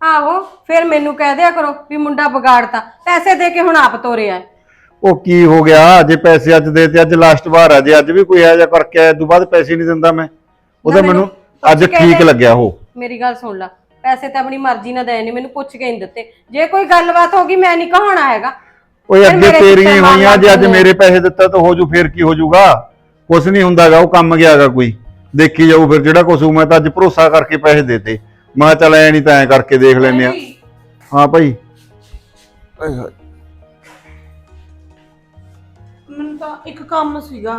ਆਹੋ ਫਿਰ ਮੈਨੂੰ ਕਹਿ ਦਿਆ ਕਰੋ ਵੀ ਮੁੰਡਾ ਵਿਗਾੜਤਾ। ਪੈਸੇ ਦੇ ਕੇ ਹੁਣ ਆਪ ਤੋਰਿਆ ਹੈ। ਉਹ ਕੀ ਹੋ ਗਿਆ? ਜੇ ਪੈਸੇ ਅੱਜ ਦੇ ਤੇ ਅੱਜ ਲਾਸਟ ਵਾਰ ਆ ਜੇ ਅੱਜ ਵੀ ਕੋਈ ਇਹੋ ਜਿਹਾ ਕਰਕੇ ਆਇਆ ਤੋਂ ਬਾਅਦ ਪੈਸੇ ਨਹੀਂ ਦਿੰਦਾ ਮੈਂ। ਉਹਦਾ ਨਾ ਮੈਨੂੰ ਅੱਜ ਪੁੱਛ ਕੇ ਠੀਕ ਦੇ। ਲੱਗਿਆ ਉਹ। ਮੇਰੀ ਗੱਲ ਸੁਣ ਲੈ। ਪੈਸੇ ਤਾਂ ਆਪਣੀ ਮਰਜ਼ੀ ਨਾਲ ਦੇ ਨਹੀਂ ਮੈਨੂੰ ਪੁੱਛ ਕੇ ਨਹੀਂ ਦਿੱਤੇ। ਜੇ ਕੋਈ ਗੱਲਬਾਤ ਹੋ ਗਈ ਮੈਂ ਨਹੀਂ ਕਹਾਉਣਾ ਹੈਗਾ। ਓਏ ਫਿਰ ਅੱਗੇ ਮੇਰੇ ਤੇਰੀਆਂ ਹੋਈਆਂ ਜੇ ਅੱਜ ਮਾਰ ਮੇਰੇ ਪੈਸੇ ਦਿੱਤਾ ਤਾਂ ਹੋ ਜੂ ਫੇਰ ਕੀ ਹੋ ਜੂਗਾ? ਕੁਛ ਨਹੀਂ ਹੁੰਦਾਗਾ ਉਹ ਕੰਮ ਗਿਆਗਾ ਕੋਈ। ਦੇਖੀ ਜਾਊ ਫਿਰ ਜਿਹੜਾ ਕੁਛ ਹੋਊ ਮੈਂ ਤਾਂ ਅੱਜ ਭਰੋਸਾ ਕਰਕੇ ਪੈਸੇ ਦੇਤੇ। ਮੈਂ ਕਿਹਾ ਚੱਲ ਐ ਨਹੀਂ ਤਾਂ ਐ ਕਰਕੇ ਦੇਖ ਲੈਨੇ ਆ। ਹਾਂ ਭਾਈ। ਆਏ ਹਾਏ, ਮੈਨੂੰ ਤਾਂ ਇੱਕ ਕੰਮ ਸੀਗਾ।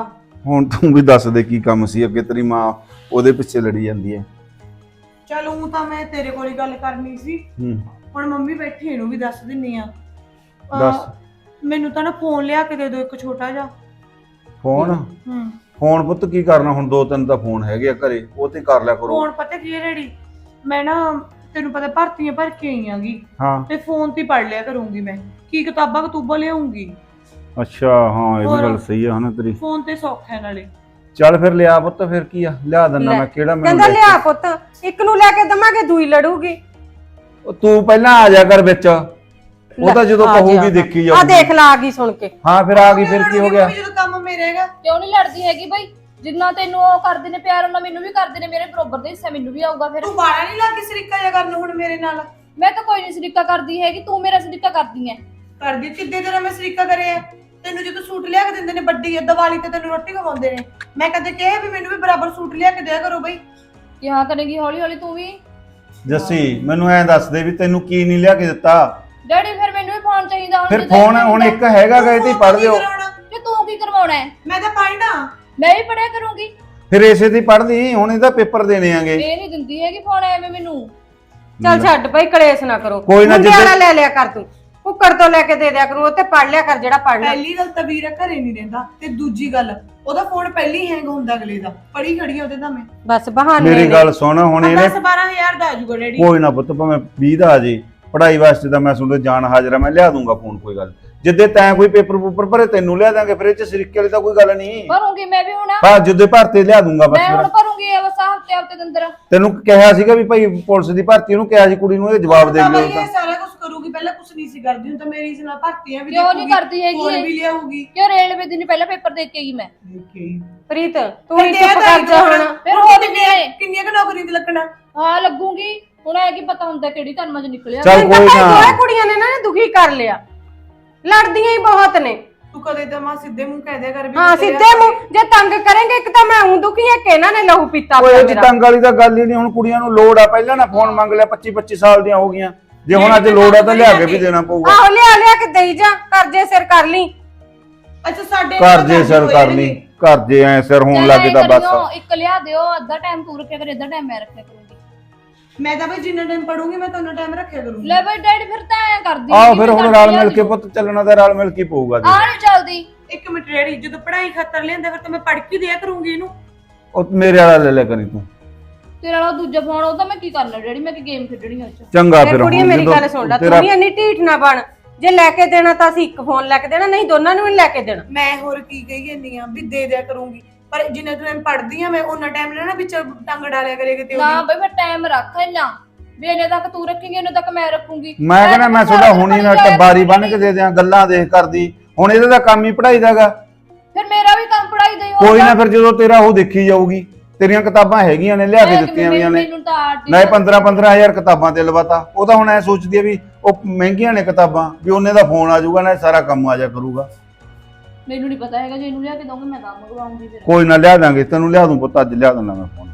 ਹੁਣ ਤੂੰ ਵੀ ਦੱਸ ਦੇ ਕੀ ਕੰਮ ਸੀ ਅੱਗੇ ਤੇਰੀ ਮਾਂ ਉਹਦੇ ਪਿੱਛੇ ਲੜੀ ਜਾਂਦੀ ਹੈ ਚਲ ਉਹ ਤਾਂ ਮੈਂ ਤੇਰੇ ਕੋਲ ਹੀ ਗੱਲ ਕਰਨੀ ਸੀ। ਹੂੰ। ਹੁਣ ਮੰਮੀ ਬੈਠੀ ਇਹਨੂੰ ਵੀ ਦੱਸ ਦਿੰਨੀ ਆ। ਅਹ, ਦੱਸ। ਮੈਨੂੰ ਤਾਂ ਨਾ ਫੋਨ ਲਿਆ ਕੇ ਦੇ ਦਿਓ ਇੱਕ ਛੋਟਾ ਜਿਹਾ। ਫੋਨ? ਹੂੰ। ਫੋਨ ਪੁੱਤ ਕੀ ਕਰਨਾ ਹੁਣ ਦੋ ਤਿੰਨ ਤਾਂ ਫੋਨ ਹੈਗੇ ਆ ਘਰੇ ਉਹ ਤੇ ਕਰ ਲਿਆ ਕਰੋ। ਫੋਨ ਪਤਾ ਕੀ ਹੈ ਡੈਡੀ? ਮੈਂ ਨਾ ਤੈਨੂੰ ਪਤਾ ਭਰਤੀਆਂ ਭਰ ਕੇ ਆਈ ਆਂਗੀ। ਹਾਂ। ਤੇ ਫੋਨ ਤੇ ਹੀ ਪੜ ਲਿਆ ਕਰੂੰਗੀ ਮੈਂ। ਕੀ ਕਿਤਾਬਾਂ ਕਤੂਬਾਂ ਲਿਆਉਂਗੀ? ਅੱਛਾ ਹਾਂ ਇਹ ਵੀ ਹੋਰ? ਗੱਲ ਸਹੀ ਆ ਹਨਾ ਤੇਰੀ। ਫੋਨ ਤੇ ਸੌਖਾ ਹੈ ਨਾਲੇ। ਚੱਲ ਫਿਰ ਲਿਆ ਪੁੱਤ ਫਿਰ ਕੀ ਆ? ਲਿਆ ਦਿੰਦਾ ਲੈ, ਮੈਂ ਕਿਹੜਾ ਮੈਨੂੰ ਕਹਿੰਦਾ ਲਿਆ ਪੁੱਤ ਇੱਕ ਨੂੰ ਲੈ ਕੇ ਦਵਾਂਗੇ ਦੂਈ ਲੜੂਗੀ। ਉਹ ਤੂੰ ਪਹਿਲਾਂ ਆ ਜਾ ਕਰ ਵਿੱਚ। ਉਹ ਤਾਂ ਜਦੋਂ ਕਹੂਗੀ। ਦੇਖੀ ਆ ਜਾਊਗੀ ਦੇਖ ਲਾ ਆ ਗਈ ਸੁਣ ਕੇ। ਹਾਂ ਫਿਰ ਆ ਗਈ ਫਿਰ ਕੀ ਹੋ ਗਿਆ? ਜਦੋਂ ਕੰਮ ਮੇਰਾ ਹੈਗਾ। ਕਿਉਂ ਨਹੀਂ ਲੜਦੀ ਹੈਗੀ ਬਈ? ਜਿੰਨਾ ਤੈਨੂੰ ਉਹ ਕਰਦੇ ਨੇ ਪਿਆਰ ਉਹਨਾਂ ਮੈਨੂੰ ਵੀ ਕਰਦੇ ਨੇ ਮੇਰੇ ਬਰੋਬਰ ਦਾ ਹਿੱਸਾ ਮੈਨੂੰ ਵੀ ਆਊਗਾ ਫਿਰ। ਤੂੰ ਬਾੜਾ ਨਹੀਂ ਲਾ ਕੇ ਸਰੀਕਾ ਜਿਹਾ ਕਰਨ ਹੁਣ ਮੇਰੇ ਨਾਲ? ਮੈਂ ਤਾਂ ਕੋਈ ਨਹੀਂ ਸਰੀਕਾ ਕਰਦੀ ਹੈਗੀ ਤੂੰ ਮੇਰਾ ਸਰੀਕਾ ਕਰਦੀ ਐ। ਕਰਦੀ ਕਿੱਦੇ ਤੇਰਾ ਮੈਂ ਸਰੀਕਾ ਕਰਿਆ? ਤੈਨੂੰ ਜਦੋਂ ਸੂਟ ਲਿਆ ਕੇ ਦਿੰਦੇ ਨੇ ਵੱਡੀ ਦੀਵਾਲੀ ਤੇ ਤੈਨੂੰ ਰੋਟੀ ਖਵਾਉਂਦੇ ਨੇ। ਮੈਂ ਕਦੇ ਕਿਹਾ ਵੀ ਮੈਨੂੰ ਵੀ ਬਰਾਬਰ ਸੂਟ ਲਿਆ ਕੇ ਦਿਆ ਕਰੋ ਬਈ। ਕਿ ਹਾਂ ਕਰੇਗੀ ਹੌਲੀ ਹੌਲੀ ਤੂੰ ਵੀ? ਜੱਸੀ ਮੈਨੂੰ ਐਂ ਦੱਸ ਦੇ ਵੀ ਤੈਨੂੰ ਕੀ ਨਹੀਂ ਲਿਆ ਕੇ ਦਿੱਤਾ? ਡੈਡੀ ਫਿਰ ਮੈਨੂੰ ਵੀ ਫੋਨ ਚਾਹੀਦਾ ਹੁਣ ਫਿਰ ਜਦੋਂ ਫੋਨ ਹੁਣ। ਇੱਕ ਹੈਗਾ ਗਾ ਇਹ ਤੇ ਹੀ ਪੜ ਲਿਓ। ਤੇ ਤੂੰ ਕੀ ਕਰਵਾਉਣਾ ਹੈ ਮੈਂ ਤਾਂ ਪੜ੍ਹਨਾ ਮੈਂ ਵੀ ਪੜਿਆ ਕਰੂੰਗੀ। ਫਿਰ ਇਸੇ ਦੀ ਪੜਦੀ ਹੁਣ ਇਹਦਾ ਪੇਪਰ ਦੇਣੇ ਆਂਗੇ। ਇਹ ਨਹੀਂ ਦਿੰਦੀ ਹੈਗੀ ਫੋਨ ਐਵੇਂ ਮੈਨੂੰ। ਚੱਲ ਛੱਡ ਭਾਈ ਕਲੇਸ਼ ਨਾ ਕਰੋ। ਕੋਈ ਨਾ ਮੁੰਡੇ ਜਿੱਦੇ- ਵਾਲਾ ਲੈ ਲਿਆ ਕਰ ਤੂੰ। ਕੁੱਕਰ ਤੋਂ ਲੈ ਕੇ ਦੇ ਦਿਆ ਕਰੂ ਉਹ ਤੇ ਪੜ ਲਿਆ ਕਰ ਜਿਹੜਾ ਪੜਨਾ ਪਹਿਲੀ ਗੱਲ ਤਾਂ ਵੀਰਾ ਘਰੇ ਨਹੀਂ ਰਹਿੰਦਾ ਤੇ ਦੂਜੀ ਗੱਲ ਉਹਦਾ ਫੋਨ ਪਹਿਲੀ ਹੈਂਗ ਹੁੰਦਾ ਅਗਲੇ ਦਾ। ਪੜੀ ਖੜੀ ਆ ਉਹਦੇ ਤਾਂ ਮੈਂ। ਬਸ ਬਹਾਨੇ ਮੇਰੀ। ਗੱਲ ਸੁਣ ਹੁਣ ਇਹਨੇ 10 12000 ਦਾ ਆਜੂਗਾ ਡੈਡੀ। ਕੋਈ ਨਾ ਪੁੱਤ ਭਾਵੇਂ 20 ਦਾ ਆ ਜੇ। ਪੜ੍ਹਾਈ ਵਾਸਤੇ ਤਾਂ ਮੈਂ ਤੁਹਾਡੇ ਜਾਨ ਹਾਜ਼ਰ ਆ ਮੈਂ ਲਿਆ ਦੂੰਗਾ ਫੋਨ ਕੋਈ ਗੱਲ ਜਿੱਦੇ ਤੈਂ ਕੋਈ ਪੇਪਰ ਪੂਪਰ ਭਰੇ ਤੈਨੂੰ ਲਿਆ ਦਾਂਗੇ ਫਿਰ ਇਹ ਚ ਸਿਰਕੇ ਵਾਲੀ ਤਾਂ ਕੋਈ ਗੱਲ ਨਹੀਂ। ਭਰੂੰਗੀ ਮੈਂ ਵੀ ਹੁਣ। ਹਾਂ ਜਿੱਦੇ ਭਰਤੇ ਲਿਆ ਦੂੰਗਾ ਬਸ ਮੈਂ ਫਿਰ। ਹੁਣ ਭਰੂੰਗੀ ਇਹ ਬਸ ਹਫ਼ਤੇ ਹਫ਼ਤੇ ਦੇ ਅੰਦਰ। ਤੈਨੂੰ ਕਿਹਾ ਸੀਗਾ ਵੀ ਭਾਈ ਪੁਲਿਸ ਦੀ ਭਰਤੀ ਉਹਨੂੰ ਕਿਹਾ ਸੀ ਕੁੜੀ ਨੂੰ ਇਹ ਜਵਾਬ ਦੇ ਦਿਓ ਤਾਂ। ਇਹ ਸਾਰਾ ਕੁਝ ਕਰੂਗੀ ਪਹਿਲਾਂ ਕੁਝ ਨਹੀਂ ਸੀ ਕਰਦੀ ਹੁਣ ਤਾਂ ਮੇਰੀ ਇਸ ਨਾਲ ਭਰਤੀਆਂ ਵੀ ਕਿਉਂ ਨਹੀਂ ਦੇਖੂਗੀ, ਕਰਦੀ ਹੈਗੀ ਫੋਨ ਇਹ? ਵੀ ਲਿਆਊਗੀ। ਕਿਉਂ ਰੇਲਵੇ ਦਿਨ ਪਹਿਲਾਂ ਪੇਪਰ ਦੇ ਕੇ ਗਈ ਮੈਂ? ਪ੍ਰੀਤ ਤੂੰ ਹੀ ਚੁੱਪ ਕਰ ਜਾ ਹੁਣ। ਫਿਰ ਹੋ ਵੀ ਕਿੰਨੀਆਂ ਕੁ ਨੌਕਰੀ ਤੇ ਲੱਗਣਾ? ਹਾਂ ਲੱਗੂਗੀ। ਹੁਣ ਇਹ ਕੀ ਪਤਾ ਹੁੰਦਾ ਕਿਹੜੀ ਧਰਮਾਂ ਚ ਨਿਕਲਿਆ। ਚੱਲ ਕੋਈ ਨਾ। ਕੁੜੀਆਂ ਨੇ ਨਾ ਦੁਖੀ ਕਰ ਲਿਆ। ਲੜਦੀਆਂ ਹੀ ਬਹੁਤ ਨੇ। ਤੂੰ ਕਦੇ ਤਾਂ ਮਾਂ ਸਿੱਧੇ ਮੂੰਹ ਕਹਿ ਦਿਆ ਕਰ ਵੀ ਹਾਂ ਸਿੱਧੇ ਮੂੰਹ। ਜੇ ਤੰਗ ਕਰੇਂਗੇ ਇੱਕ ਤਾਂ ਮੈਂ ਹੂੰ ਦੁਖੀ ਹੈ ਕਿ ਇਹਨਾਂ ਨੇ ਲਹੂ ਪੀਤਾ ਓਏ ਪਿਆ ਮੇਰਾ। ਤੰਗ ਵਾਲੀ ਤਾਂ ਗੱਲ ਹੀ ਨਹੀਂ ਹੁਣ ਕੁੜੀਆਂ ਨੂੰ ਲੋੜ ਆ। ਪਹਿਲਾਂ ਨਾ ਫੋਨ ਮੰਗ ਲਿਆ 25 25 ਸਾਲ ਦੀਆਂ ਹੋ ਗਈਆਂ। ਜੇ ਹੁਣ ਅੱਜ ਲੋੜ ਆ ਤਾਂ ਲਿਆ ਕੇ ਵੀ ਦੇਣਾ ਪਊਗਾ। ਆਹੋ ਲਿਆ ਲਿਆ ਕੇ ਦੇਈ ਜਾ ਕਰਜੇ ਸਿਰ ਕਰ ਲਈ। ਅੱਛਾ ਸਾਡੇ ਘਰ ਜੇ ਸਿਰ ਕਰ ਲਈ ਘਰ ਜੇ ਐ ਸਿਰ ਹੋਣ ਲੱਗੇ ਤਾਂ ਬਸ। ਇੱਕ ਲਿਆ ਦਿਓ ਅੱਧਾ ਟਾਈਮ ਤੂੰ ਰੱਖਿਆ ਕਰ ਅੱਧਾ ਟਾਈਮ ਮੈਂ ਰੱਖਿਆ ਕਰੂੰਗੀ। ਮੈਂ ਤਾਂ ਬਈ ਜਿੰਨਾ ਟਾਈਮ ਪੜੂੰਗੀ ਮੈਂ ਤਾਂ ਉਹਨਾਂ ਟਾਈਮ ਰੱਖਿਆ ਕਰੂੰਗੀ। ਲੈ ਬਈ ਡੈਡੀ ਫਿਰ ਤਾਂ ਐ ਕਰਦੀ ਹੈਗੀ, ਫਿਰ ਹੁਣ ਰਲ ਆ ਮਿਲ ਕੇ ਪੁੱਤ ਚੱਲਣਾ ਤਾਂ ਰਲ ਮਿਲ ਕੇ ਪਊਗਾ ਜੀ। ਆ ਨਹੀਂ ਚੱਲਦੀ। ਇੱਕ ਮਿੰਟ ਰੈਡੀ ਜਦੋਂ ਪੜ੍ਹਾਈ ਖਾਤਰ ਲਿਆਂਦਾ ਫਿਰ ਤਾਂ ਮੈਂ ਪੜ੍ਹ ਕੇ ਦਿਆ ਕਰੂੰਗੀ ਇਹਨੂੰ। ਉਹ ਮੇਰੇ ਵਾਲਾ ਲੈ ਲੈ ਕਰੀ ਤੂੰ। ਤੇਰਾ ਵਾਲਾ ਦੂਜਾ ਫੋਨ ਉਹ ਤਾਂ ਮੈਂ ਕੀ ਕਰਨਾ ਡੈਡੀ ਮੈਂ ਕੀ ਗੇਮ ਖੇਡਣੀ ਉਹ ਚ? ਚੰਗਾ ਫਿਰ ਕੁੜੀਏ ਮੇਰੀ ਗੱਲ ਸੁਣ ਲੈ ਤੂੰ ਵੀ ਇੰਨੀ ਢੀਠ ਨਾ ਬਣ। ਜੇ ਲੈ ਕੇ ਦੇਣਾ ਤਾਂ ਅਸੀਂ ਇੱਕ ਫੋਨ ਲੈ ਕੇ ਦੇਣਾ ਨਹੀਂ ਦੋਨਾਂ ਨੂੰ ਲੈ ਕੇ ਦੇਣਾ। ਮੈਂ ਹੋਰ ਕੀ ਕਹੀ ਜਾਂਦੀ ਆ ਵੀ ਦੇ ਦਿਆ ਕਰੂੰਗੀ। ਪਰ ਜਿੰਨਾ ਟਾਈਮ ਪੜ੍ਹਦੀ ਆ ਮੈਂ ਉਹਨਾਂ ਟਾਈਮ ਲੈਣਾ ਵਿੱਚ ਟੰਗ ਡਾਲਿਆ ਕਰੇ ਕਿਤੇ ਨਾ ਉਹਦੀ। ਬਈ ਫਿਰ ਟਾਈਮ ਰੱਖ ਇੰਨਾ। ਵੀ ਇੰਨੇ ਤੱਕ ਤੂੰ ਰੱਖੇਂਗੀ ਇੰਨੇ ਤੱਕ ਮੈਂ ਰੱਖੂੰਗੀ। ਮੈਂ ਕਹਿੰਦਾ ਮੈਂ ਤੁਹਾਡਾ ਹੁਣੀ ਨਾ ਟੱਬਾਰੀ ਬੰਨ ਕੇ ਦੇ ਦਿਆਂ ਗੱਲਾਂ ਦੇਖ ਕਰਦੀ। ਹੁਣ ਇਹਦਾ ਤਾਂ ਕੰਮ ਹੀ ਪੜਾਈ ਦਾਗਾ ਫਿਰ ਮੇਰਾ ਵੀ ਕੰਮ ਪੜਾਈ ਦਾ ਹੀ ਕੋਈ ਹੋਊਗਾ। ਨਾ ਫਿਰ ਜਦੋਂ ਤੇਰਾ ਉਹ ਦੇਖੀ ਜਾਊਗੀ ਤੇਰੀਆਂ ਕਿਤਾਬਾਂ ਹੈਗੀਆਂ ਨੇ ਲਿਆ ਕੇ ਮੈਂ ਦਿੱਤੀਆਂ ਵੀਆਂ ਨੇ। ਮੈਨੂੰ ਤਾਂ ਆਰਟ ਨਹੀਂ 15 15000 ਕਿਤਾਬਾਂ ਤੇ ਲਵਾਤਾ। ਉਹ ਤਾਂ ਹੁਣ ਐ ਸੋਚਦੀ ਆ ਵੀ ਉਹ ਮਹਿੰਗੀਆਂ ਨੇ ਕਿਤਾਬਾਂ ਵੀ ਉਹਨੇ ਦਾ ਫੋਨ ਆ ਜਾਊਗਾ ਨਾ ਸਾਰਾ ਕੰਮ ਆ ਜਾ ਕਰੂਗਾ। ਮੈਨੂੰ ਨਹੀਂ ਪਤਾ ਹੈਗਾ ਜੇ ਇਹਨੂੰ ਲਿਆ ਕੇ ਦਊਂਗੀ ਮੈਂ ਕੰਮ ਕਰਵਾਉਂਗੀ ਫਿਰ। ਕੋਈ ਨਾ ਲਿਆ ਦਾਂਗੇ ਤੈਨੂੰ ਲਿਆ ਦੂੰ ਪੁੱਤ ਅੱਜ ਲਿਆ ਦਿੰਦਾ ਮੈਂ ਫੋਨ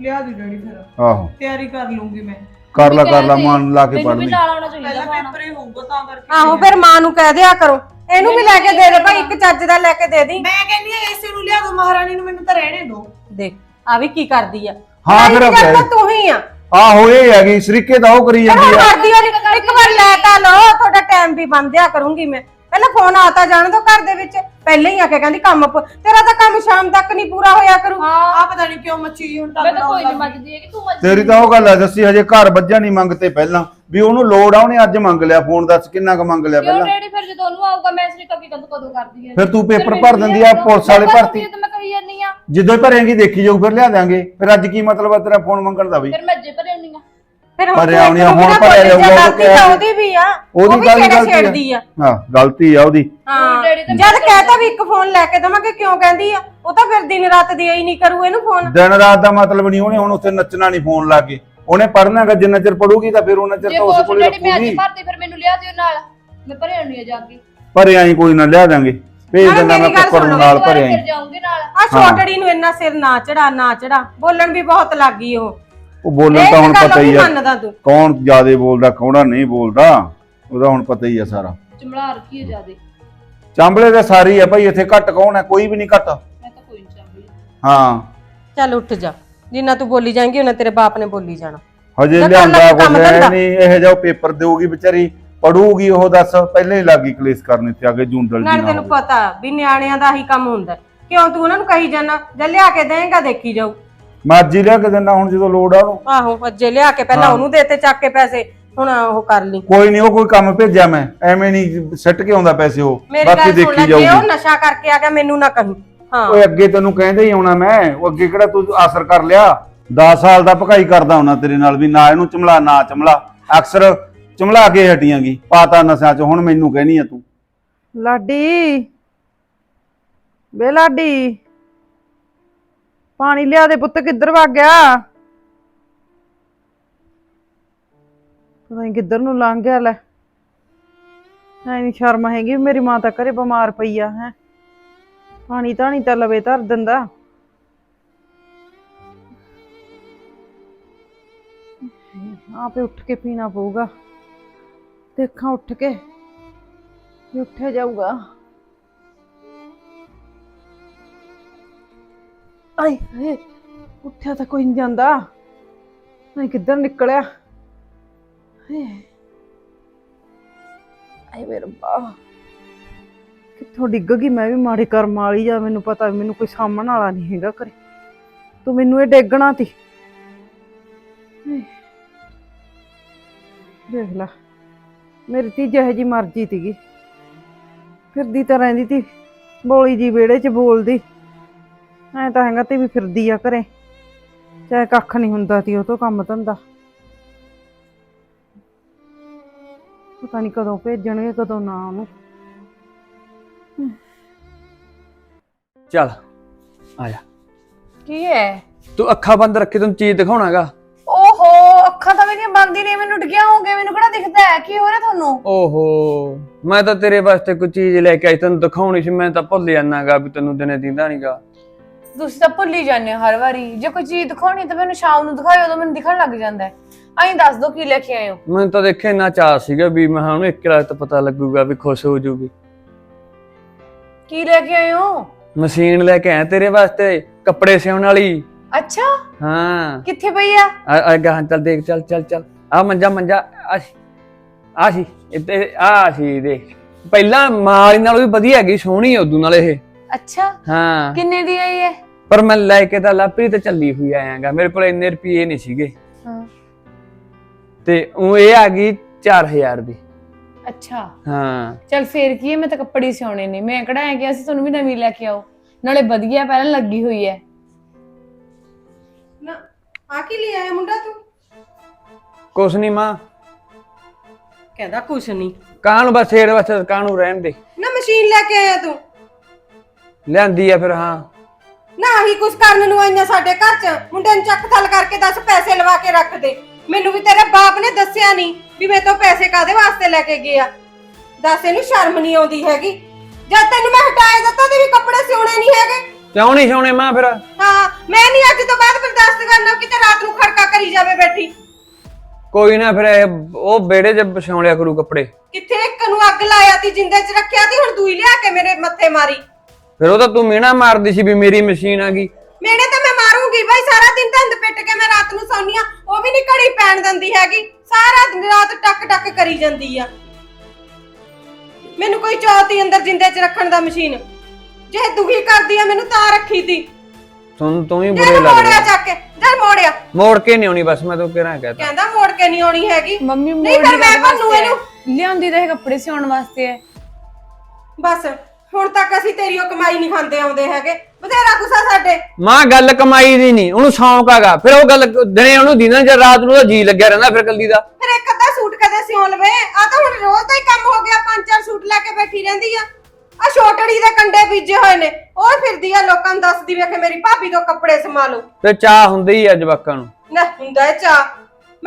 ਲਿਆ ਦੀ ਡੈਡੀ ਫਿਰ। ਆਹੋ। ਤਿਆਰੀ ਕਰ ਲੂੰਗੀ ਮੈਂ। ਕਰ ਲਾ ਕਰ ਲਾ ਮਨ ਲਾ ਕੇ ਪੜ ਮੈਨੂੰ ਵੀ ਲਈ। ਨਾਲ ਆਉਣਾ ਚਾਹੀਦਾ ਪਹਿਲਾਂ ਫੋਨ ਪੇਪਰ ਹੀ ਹੋਊਗਾ ਤਾਂ ਕਰਕੇ ਆਹੋ ਫਿਰ। ਮਾਂ ਨੂੰ ਕਹਿ ਦਿਆ ਕਰੋ। ਇਹਨੂੰ ਵੀ ਲੈ ਕੇ ਦੇ ਦੇ ਭਾਈ ਇੱਕ ਚੱਜ ਦਾ ਲੈ ਕੇ ਦੇ ਦੀ। ਮੈਂ ਕਹਿੰਦੀ ਆ ਇਸੇ ਨੂੰ ਲਿਆ ਦੋ ਮਹਾਰਾਣੀ ਨੂੰ ਮੈਨੂੰ ਤਾਂ ਰਹਿਣੇ ਦੋ। ਦੇਖ ਆ ਵੀ ਕੀ ਕਰਦੀ ਆ। ਹਾਂ, ਫਿਰ ਅੱਗੇ। ਕਰਦਾ ਤੂੰ ਹੀ ਆ। ਆਹੋ ਇਹ ਹੈਗੀ ਸਰੀਕੇ ਦਾ ਉਹ ਕਰੀ ਜਾਂਦੀ ਆ। ਕਰਦੀ ਹੋਣੀ ਇੱਕ ਵਾਰ ਲੈ ਤਾਂ ਲਓ ਤੁਹਾਡਾ ਟਾਈਮ ਵੀ ਬੰਦਿਆ ਕਰੂੰਗੀ ਮੈਂ। ਪਹਿਲਾਂ ਫੋਨ ਆਤਾ ਜਾਣ ਦੋ ਘਰ ਦੇ ਵਿੱਚ। ਪਹਿਲਾਂ ਹੀ ਆ ਕੇ ਕਹਿੰਦੀ ਕੰਮ ਪ- ਤੇਰਾ ਤਾਂ ਕੰਮ ਸ਼ਾਮ ਤੱਕ ਨਹੀਂ ਪੂਰਾ ਹੋਇਆ ਕਰੂ। ਹਾਂ। ਆ ਪਤਾ ਨਹੀਂ ਕਿਉਂ ਮੱਛੀ ਹੁਣ ਮੈਂ ਤਾਂ ਕੋਈ ਨਹੀਂ ਮੱਜਦੀ ਹੈਗੀ ਤੂੰ ਮੱਜ ਤੇਰੀ ਤਾਂ ਉਹ ਗੱਲ ਆ ਜੱਸੀ ਹਜੇ ਘਰ ਵੱਜਾ ਨਹੀਂ ਮੰਗਤੇ ਪਹਿਲਾਂ। ਵੀ ਉਹਨੂੰ ਲੋੜ ਆ ਉਹਨੇ ਅੱਜ ਮੰਗ ਲਿਆ ਫੋਨ ਦੱਸ ਕਿੰਨਾ ਕੁ ਮੰਗ ਲਿਆ ਕਿਉਂ ਪਹਿਲਾਂ। ਰੈਡੀ ਫਿਰ ਜਦੋਂ ਉਹਨੂੰ ਆਊਗਾ ਮੈਂ ਸਰੀਕਾ ਕੀ ਕਦੋਂ ਕਦੋਂ ਕਰਦੀ ਹੈ ਫਿਰ ਤੂੰ ਪੇਪਰ ਭਰ ਦਿੰਦੀ ਆ ਪੁਲਿਸ ਵਾਲੇ ਭਰਤੀ। ਭਰੂੰਗੀ ਤਾਂ ਮੈਂ ਕਹੀ ਜਾਂਦੀ ਆ। ਜਦੋਂ ਹੀ ਭਰੇਂਗੀ ਦੇਖੀ ਜਾਊ ਫਿਰ ਲਿਆ ਦਾਂਗੇ ਫਿਰ ਅੱਜ ਕੀ ਮਤਲਬ ਆ ਤੇਰਾ ਫੋਨ ਮੰਗਣ ਦਾ ਵੀ? ਫਿਰ ਮੈਂ ਜੇ ਭਰੇ ਹੁੰਨੀ ਆ। ਫਿਰ ਹੁਣ ਭਰਿਆ ਹੋਣੀ ਆ, ਹੁਣ ਭਰਿਆ ਜਾਊਗਾ, ਉਹ ਗਲਤੀ ਕਿਹਾ ਤਾਂ। ਉਹਦੀ ਵੀ ਆ ਉਹ ਉਹਦੀ ਗੱਲ ਕਿਹੜਾ ਗਲਤੀ ਛੇੜਦੀ ਆ? ਹਾਂ ਗਲਤੀ ਆ ਉਹਦੀ। ਹਾਂ। ਡੈਡੀ ਤਾਂ ਜਦ ਕਹਿਤਾ ਵੀ ਇੱਕ ਫੋਨ ਲੈ ਕੇ ਦਵਾਂਗੇ ਕਿਉਂ ਕਹਿੰਦੀ ਆ? ਉਹ ਤਾਂ ਫਿਰ ਦਿਨ ਰਾਤ ਦੀ ਹੀ ਨਹੀਂ ਕਰੂ ਇਹਨੂੰ ਫੋਨ। ਦਿਨ ਰਾਤ ਦਾ ਮਤਲਬ ਨਹੀਂ ਉਹਨੇ ਹੁਣ ਉੱਥੇ ਨੱਚਣਾ ਨਹੀਂ ਫੋਨ ਲਾ ਕੇ। ਉਹਨੇ ਪੜਨਾ ਹੈਗਾ ਜਿੰਨਾ ਚਿਰ ਪੜੂਗੀ ਤਾਂ ਫਿਰ ਉਹਨਾਂ ਚਿਰ ਜੇ ਤਾਂ ਉਸ ਕੋਸ ਕੋਲ ਡੈਡੀ ਮੈਂ ਅੱਜ ਰੱਖੂਗੀ। ਭਰਤੀ ਫਿਰ ਮੈਨੂੰ ਲਿਆ ਦਿਓ ਨਾਲ। ਮੈਂ ਭਰਿਆ ਨਹੀਂ ਜਾ ਕੇ ਪਰ ਐਂ ਕੋਈ ਨਾ ਲਿਆ ਦਾਂਗੇ ਭੇਜ ਨਾਲੇ ਦਿੰਦਾ ਮੈਂ ਮੇਰੀ ਗੱਲ ਨੂੰ ਨਾਲ ਭਰਿਆ ਫਿਰ ਨਾਲ। ਆ ਛੋਟੜੀ ਨੂੰ ਇੰਨਾ ਸਿਰ ਨਾ ਚੜਾ ਨਾ ਚੜਾ ਬੋਲਣ ਵੀ ਬਹੁਤ ਲੱਗ ਗਈ ਉਹ। ਉਹ ਬੋਲਣ ਤਾਂ ਹੁਣ ਪਤਾ ਹੀ ਆ। ਮੰਨਦਾ ਤੂੰ। ਕੌਣ ਜਿਆਦੇ ਬੋਲਦਾ ਕੌਣਾ ਨਹੀਂ ਬੋਲਦਾ ਉਹਦਾ ਹੁਣ ਪਤਾ ਹੀ ਆ ਸਾਰਾ। ਚਮੜਾ ਰੱਖੀ ਹੈ ਜਿਆਦੇ। ਚਾਂਬਲੇ ਦੇ ਸਾਰੀ ਆ ਭਾਈ ਇੱਥੇ ਘੱਟ ਕੌਣ ਹੈ ਕੋਈ ਵੀ ਨਹੀਂ ਘੱਟ। ਮੈਂ ਤਾਂ ਕੋਈ ਨਹੀਂ ਹਾਂ। ਚੱਲ ਉੱਠ ਜਾ। ਜਿੰਨਾ ਤੂੰ ਬੋਲੀ ਜਾਏਂਗੀ ਉਹਨਾਂ ਤੇਰੇ ਬਾਪ ਨੇ ਬੋਲੀ ਜਾਣਾ। ਹਜੇ ਲਿਆਂਦਾ ਕੁਝ। ਨਹੀਂ ਇਹ ਜਿਹਾ ਪੇਪਰ ਦੇਊਗੀ ਵਿਚਾਰੀ ਪੜੂਗੀ ਉਹ ਦੱਸ ਪਹਿਲਾਂ ਹੀ ਲੱਗੀ ਕਲੇਸ਼ ਕਰਨ ਆ ਕੇ ਜੂੰਡਲ ਜੀ ਨਾਲ ਤੈਨੂੰ। ਪਤਾ ਵੀ ਨਿਆਣਿਆਂ ਦਾ ਹੀ ਕੰਮ ਹੁੰਦਾ। ਕਿਉਂ ਤੂੰ ਉਹਨਾਂ ਨੂੰ ਕਹੀ ਜਾਣਾ ਜਾਂ ਲਿਆ ਕੇ ਦੇਂਗਾ ਦੇਖੀ ਜਾਊ। ਮੈਂ ਅੱਜ ਹੀ ਲਿਆ ਕੇ ਦਿੰਦਾ ਹੁਣ ਜਦੋਂ ਲੋੜ ਆ ਉਹਨੂੰ। ਆਹੋ ਅੱਜੇ ਲਿਆ ਕੇ ਪਹਿਲਾਂ ਹਾਂ। ਉਹਨੂੰ ਦੇਤੇ ਚੱਕ ਕੇ ਪੈਸੇ ਹੁਣ ਉਹ ਕਰ ਲਈ। ਕੋਈ ਨਹੀਂ ਉਹ ਕੋਈ ਕੰਮ ਭੇਜਿਆ ਮੈਂ ਐਵੇਂ ਨਹੀਂ ਸੱਟ ਕੇ ਆਉਂਦਾ ਪੈਸੇ ਉਹ ਮੇਰੀ ਬਾਕੀ ਗੱਲ ਸੁਣ ਦੇਖੀ ਲੈ ਜੇ ਉਹ ਜਾਊਗੀ ਨਸ਼ਾ ਕਰਕੇ ਆ ਗਿਆ ਮੈਨੂੰ ਨਾ ਕਹੀਂ। ਹਾਂ। ਓਏ ਅੱਗੇ ਤੈਨੂੰ ਕਹਿੰਦੇ ਹੀ ਆਉਣਾ ਮੈਂ ਉਹ ਅੱਗੇ ਕਿਹੜਾ ਤੂੰ ਆਸਰ ਕਰ ਲਿਆ? 10 ਸਾਲ ਦਾ ਭਕਾਈ ਕਰਦਾ ਹੁਣਾ ਤੇਰੇ ਨਾਲ ਵੀ ਨਾ ਇਹਨੂੰ ਚਮਲਾ ਨਾ ਚਮਲਾ। ਅਕਸਰ ਚਮਲਾ ਕੇ ਹਟੀਆਂਗੀ ਪਾਤਾ ਨਸ਼ਿਆਂ ਚ ਹੁਣ ਮੈਨੂੰ ਕਹਿਨੀ ਆ ਤੂੰ। ਲਾਡੀ। ਬੇ ਲਾਡੀ। ਪਾਣੀ ਲਿਆ ਦੇ ਪੁੱਤ, ਕਿੱਧਰ ਵਗ ਗਿਆ? ਪਤਾ ਨਹੀਂ ਕਿੱਧਰ ਨੂੰ ਲੰਘ ਗਿਆ, ਲੈ। ਐ ਨਹੀਂ ਸ਼ਰਮ ਹੈਗੀ ਮੇਰੀ ਮਾਂ ਤਾਂ ਘਰੇ ਬਿਮਾਰ ਪਈ ਆ, ਹੈ। ਪਾਣੀ ਧਾਣੀ ਤਾਂ ਲਵੇ ਧਰ ਦਿੰਦਾ। ਆਪੇ ਉੱਠ ਕੇ ਪੀਣਾ ਪਊਗਾ। ਦੇਖਾਂ ਉੱਠ ਕੇ ਉੱਠਿਆ ਜਾਊਗਾ। ਆਏ ਹਾਏ, ਉੱਠਿਆ ਤਾਂ ਕੋਈ ਨਹੀਂ ਜਾਂਦਾ। ਨਹੀਂ ਕਿੱਧਰ ਨਿਕਲਿਆ? ਹਾਏ ਆਏ ਮੇਰੇ ਰੱਬਾ ਕਿੱਥੋਂ ਡਿੱਗ ਗਈ ਮੈਂ ਵੀ ਮਾੜੇ ਕਰਮ ਵਾਲੀ ਜਾਂ ਮੈਨੂੰ ਪਤਾ ਵੀ ਮੈਨੂੰ ਕੋਈ ਸਾਹਮਣ ਵਾਲਾ ਨਹੀਂ ਹੈਗਾ ਘਰੇ। ਤੂੰ ਮੈਨੂੰ ਇਹ ਡੇਗਣਾ ਤੀ। ਹਾਏ। ਦੇਖ ਲੈ, ਮੇਰੀ ਤੀ ਜਿਹੇ ਜੀ ਮਰਜ਼ੀ ਤੀਗੀ। ਫਿਰਦੀ ਤਾਂ ਰਹਿੰਦੀ ਤੀ, ਬੋਲੀ ਜੀ ਵਿਹੜੇ 'ਚ ਬੋਲਦੀ। ਐ ਤਾਂ ਹੈਗਾ ਤੇ ਵੀ ਫਿਰਦੀ ਆ ਘਰੇ। ਚਾਹੇ ਕੱਖ ਨਹੀਂ ਹੁੰਦਾ ਤੀ ਉਹ ਤੋਂ ਕੰਮ ਧੰਦਾ। ਪਤਾ ਨਹੀਂ ਕਦੋਂ ਭੇਜਣਗੇ ਕਦੋਂ ਨਾ ਉਹਨੂੰ। ਚੱਲ ਆ ਜਾ। ਕੀ ਹੈ ਤੂੰ ਅੱਖਾਂ ਬੰਦ ਰੱਖੀ ਤੈਨੂੰ ਚੀਜ਼ ਦਿਖਾਉਣਾਗਾ ਓਹੋ ਅੱਖਾਂ ਤਾਂ ਮੇਰੀਆਂ ਬੰਦ ਹੀ ਨੇ ਮੈਨੂੰ ਡਿੱਗਿਆ ਹੋਗੇ ਮੈਨੂੰ ਕਿਹੜਾ ਦਿਖਦਾ ਹੈ? ਕੀ ਹੋ ਰਿਹਾ ਤੁਹਾਨੂੰ? ਓਹੋ ਮੈਂ ਤਾਂ ਤੇਰੇ ਵਾਸਤੇ ਕੋਈ ਚੀਜ਼ ਲੈ ਕੇ ਆਈ ਤੈਨੂੰ ਦਿਖਾਉਣੀ ਸੀ ਮੈਂ ਤਾਂ ਭੁੱਲ ਜਾਣਾਗਾ ਵੀ ਤੈਨੂੰ ਦਿਨੇ ਦਿੰਦਾ ਨਹੀਂਗਾ ਤੁਸੀਂ ਤਾਂ ਭੁੱਲ ਹੀ ਜਾਂਦੇ ਹੋ ਹਰ ਵਾਰੀ। ਜੇ ਕੋਈ ਚੀਜ਼ ਦਿਖਾਉਣੀ ਤਾਂ ਮੈਨੂੰ ਸ਼ਾਮ ਨੂੰ ਦਿਖਾਇਓ ਉਦੋਂ ਮੈਨੂੰ ਦਿਖਣ ਲੱਗ ਜਾਂਦਾ ਹੈ। ਐਂ ਦੱਸ ਦੋ ਕੀ ਲੈ ਕੇ ਆਏ ਹੋ। ਮੈਨੂੰ ਤਾਂ ਦੇਖੇ ਇੰਨਾ ਚਾਹ ਸੀਗਾ ਵੀ ਮੈਂ ਉਹਨੂੰ ਇੱਕ ਰਾਤ ਪਤਾ ਲੱਗੂਗਾ ਵੀ ਖੁਸ਼ ਹੋ ਜਾਊਗੀ ਕੀ ਲੈ ਕੇ ਆਏ ਹੋ? ਮਸ਼ੀਨ ਲੈ ਕੇ ਆਇਆ ਤੇਰੇ ਵਾਸਤੇ ਕੱਪੜੇ ਸਿਉਣ ਵਾਲੀ। ਅੱਛਾ। ਹਾਂ। ਕਿੱਥੇ ਪਈ ਆ? ਆ ਆ ਗਾਂ ਚੱਲ ਦੇਖ ਚੱਲ ਚੱਲ ਚੱਲ। ਆ ਮੰਜਾ ਮੰਜਾ ਆ ਸੀ। ਆ ਸੀ ਇੱਥੇ ਆ ਸੀ ਦੇਖ। ਪਹਿਲਾਂ ਮਾਲੀ ਨਾਲੋਂ ਵੀ ਵਧੀਆ ਹੈਗੀ ਸੋਹਣੀ ਉਦੋਂ ਨਾਲ ਇਹ। ਅੱਛਾ। ਹਾਂ। ਕਿੰਨੇ ਦੀ ਆਈ ਹੈ? ਪਰ ਮੈਂ ਲੈ ਕੇ ਤਾਂ ਲਾਪਰੀ ਤੇ ਚੱਲੀ ਹੋਈ ਆਇਆਗਾ। ਮੇਰੇ ਕੋਲ ਇੰਨੇ ਰੁਪਏ ਨਹੀਂ ਸੀਗੇ। ਹਾਂ। ਤੇ ਉਹ ਇਹ ਆ ਗਈ 4000 ਦੀ। ਅੱਛਾ। ਹਾਂ। ਚਲ ਫੇਰ ਕੀ ਹੈ ਮੈਂ ਤਾਂ ਕੱਪੜੇ ਸਿਉਣੇ ਨੇ। ਮੈਂ ਕਿਹੜਾ ਐ ਕਿ ਅਸੀਂ ਤੁਹਾਨੂੰ ਵੀ ਨਵੀਂ ਲੈ ਕੇ ਆਓ। ਨਾਲੇ ਵਧੀਆ ਪਹਿਲਾਂ ਲੱਗੀ ਹੋਈ ਹੈ। ਨਾ ਆ ਕੀ ਲਈ ਆਇਆ ਮੁੰਡਾ ਤੂੰ? ਕੁਛ ਨਹੀਂ ਮਾਂ। ਕਹਿੰਦਾ ਕੁਛ ਨਹੀਂ। ਕਾਹਨੂੰ ਬਸ ਛੇੜ ਬਸ ਕਾਹਨੂੰ ਰਹਿਣ ਦੇ। ਨਾ ਮਸ਼ੀਨ ਲੈ ਕੇ ਆਇਆ ਤੂੰ। ਲਿਆਂਦੀ ਆ ਫਿਰ ਹਾਂ। ਨਾ ਆਹੀ ਕੁਛ ਕਰਨ ਨੂੰ ਆਈਆਂ ਸਾਡੇ ਘਰ 'ਚ। ਮੁੰਡੇ ਨੂੰ ਚੱਕ ਥਲ ਕਰਕੇ ਦੱਸ ਪੈਸੇ ਲਵਾ ਕੇ ਰੱਖ ਦੇ। ਮੈਨੂੰ ਵੀ ਤੇਰੇ ਬਾਪ ਨੇ ਦੱਸਿਆ ਨਹੀਂ ਵੀ ਮੈਂ ਤੋਂ ਪੈਸੇ ਕਾਦੇ ਵਾਸਤੇ ਲੈ ਕੇ ਗਿਆ ਦੱਸ ਇਹਨੂੰ ਸ਼ਰਮ ਨਹੀਂ ਆਉਂਦੀ ਹੈਗੀ। ਜਦ ਤੈਨੂੰ ਮੈਂ ਹਟਾਏ ਦਿੱਤਾ ਤੇ ਵੀ ਕੱਪੜੇ ਸਿਉਣੇ ਨਹੀਂ ਹੈਗੇ। ਕਿਉਂ ਨਹੀਂ ਸੋਣੇ ਮਾਂ ਫਿਰ? ਹਾਂ ਮੈਂ ਨਹੀਂ ਅੱਜ ਤੋਂ ਬਾਅਦ ਬਰਦਾਸ਼ਤ ਕਰਨਾ ਕਿਤੇ ਰਾਤ ਨੂੰ ਖੜਕਾ ਕਰੀ ਜਾਵੇ ਬੈਠੀ। ਕੋਈ ਨਾ ਫਿਰ ਇਹ- ਉਹ ਬੇੜੇ 'ਚ ਵਿਛਾਉਣਿਆ ਕਰੂ ਕੱਪੜੇ। ਕਿੱਥੇ ਇੱਕ ਨੂੰ ਅੱਗ ਲਾਇਆ ਤੀ ਜਿੰਦੇ 'ਚ ਰੱਖਿਆ ਤੀ ਹੁਣ ਦੂਈ ਲਿਆ ਕੇ ਮੇਰੇ ਮੱਥੇ ਮਾਰੀ। ਫਿਰ ਉਹ ਤਾਂ ਤੂੰ ਮੀਣਾ ਮਾਰਦੀ ਸੀ ਵੀ ਮੇਰੀ ਮਸ਼ੀਨ ਆ ਗਈ। ਮੈਨੇ ਤਾਂ ਮੈਂ ਮਾਰੂੰਗੀ ਬਾਈ ਸਾਰਾ ਦਿਨ ਧੰਦ ਪਿੱਟ ਕੇ ਮੈਂ ਰਾਤ ਨੂੰ ਸੌਂਦੀ ਆ ਉਹ ਵੀ ਨਹੀਂ ਘੜੀ ਪੈਣ ਦਿੰਦੀ ਹੈਗੀ ਸਾਰਾ ਦਿਨ ਰਾਤ ਟੱਕ ਟੱਕ ਕਰੀ ਜਾਂਦੀ ਆ। ਮੈਨੂੰ ਕੋਈ ਚੌਥੀ ਅੰਦਰ ਜਿੰਦੇ 'ਚ ਰੱਖਣ ਦਾ ਮਸ਼ੀਨ। ਜੇ ਦੁਖੀ ਕਰਦੀ ਆ ਮੈਨੂੰ ਤਾਂ ਰੱਖੀ ਤੀ ਤੁਹਾਨੂੰ ਤੂੰ ਹੀ ਬੁਰੇ ਮੋੜਿਆ ਲੱਗਦੇ ਚੱਕ ਕੇ ਜਦ ਮੋੜਿਆ। ਮੋੜ ਕੇ ਨਹੀਂ ਆਉਣੀ ਬਸ ਮੈਂ ਤਾਂ ਕਿਹੜਾ ਕਹਤਾ। ਕਹਿੰਦਾ ਮੋੜ ਕੇ ਨਹੀਂ ਆਉਣੀ ਹੈਗੀ। ਮੰਮੀ ਨਹੀਂ ਫਿਰ ਮੋੜੀ ਮੈਂ ਭੰਨੂ? ਇਹਨੂੰ। ਲਿਆਂਦੀ ਤਾਂ ਇਹ ਕੱਪੜੇ ਸਿਉਣ ਵਾਸਤੇ ਹੈ ਬਸ। ਹੁਣ ਤੱਕ ਅਸੀਂ ਤੇਰੀ ਉਹ ਕਮਾਈ ਨਹੀਂ ਖਾਂਦੇ ਆਉਂਦੇ ਹੈਗੇ। ਬਥੇਰਾ ਗੁੱਸਾ ਸਾਡੇ। ਮਾਂ ਗੱਲ ਕਮਾਈ ਦੀ ਨਹੀਂ ਉਹਨੂੰ ਸ਼ੌਂਕ ਹੈਗਾ। ਫਿਰ ਉਹ ਗੱਲ ਦਿਨੇ ਉਹਨੂੰ ਦਿਨਾਂ ਜਾਂ ਰਾਤ ਨੂੰ ਉਹਦਾ ਜੀ ਲੱਗਿਆ ਰਹਿੰਦਾ ਫਿਰ ਕੱਲੀ ਦਾ। ਫਿਰ ਇੱਕ ਅੱਧਾ ਸੂਟ ਕਦੇ ਸਿਉਂ ਲਵੇ ਆ ਤਾਂ ਹੁਣ ਰੋਜ਼ ਦਾ ਹੀ ਕੰਮ ਹੋ ਗਿਆ ਪੰਜ ਚਾਰ ਸੂਟ ਲੈ ਕੇ ਬੈਠੀ ਰਹਿੰਦੀ ਆ। ਆ ਛੋਟੜੀ ਦੇ ਕੰਡੇ ਬੀਜੇ ਹੋਏ ਨੇ ਉਹ ਫਿਰਦੀ ਆ ਲੋਕਾਂ ਨੂੰ ਦੱਸਦੀ ਵੇ ਕਿ ਮੇਰੀ ਭਾਬੀ ਤੋਂ ਕੱਪੜੇ ਸਮਾ ਲਓ ਤੇ ਚਾਹ ਹੁੰਦੀ ਹੀ ਆ ਜਵਾਕਾਂ ਨੂੰ। ਨਾ ਹੁੰਦਾ ਏ ਚਾ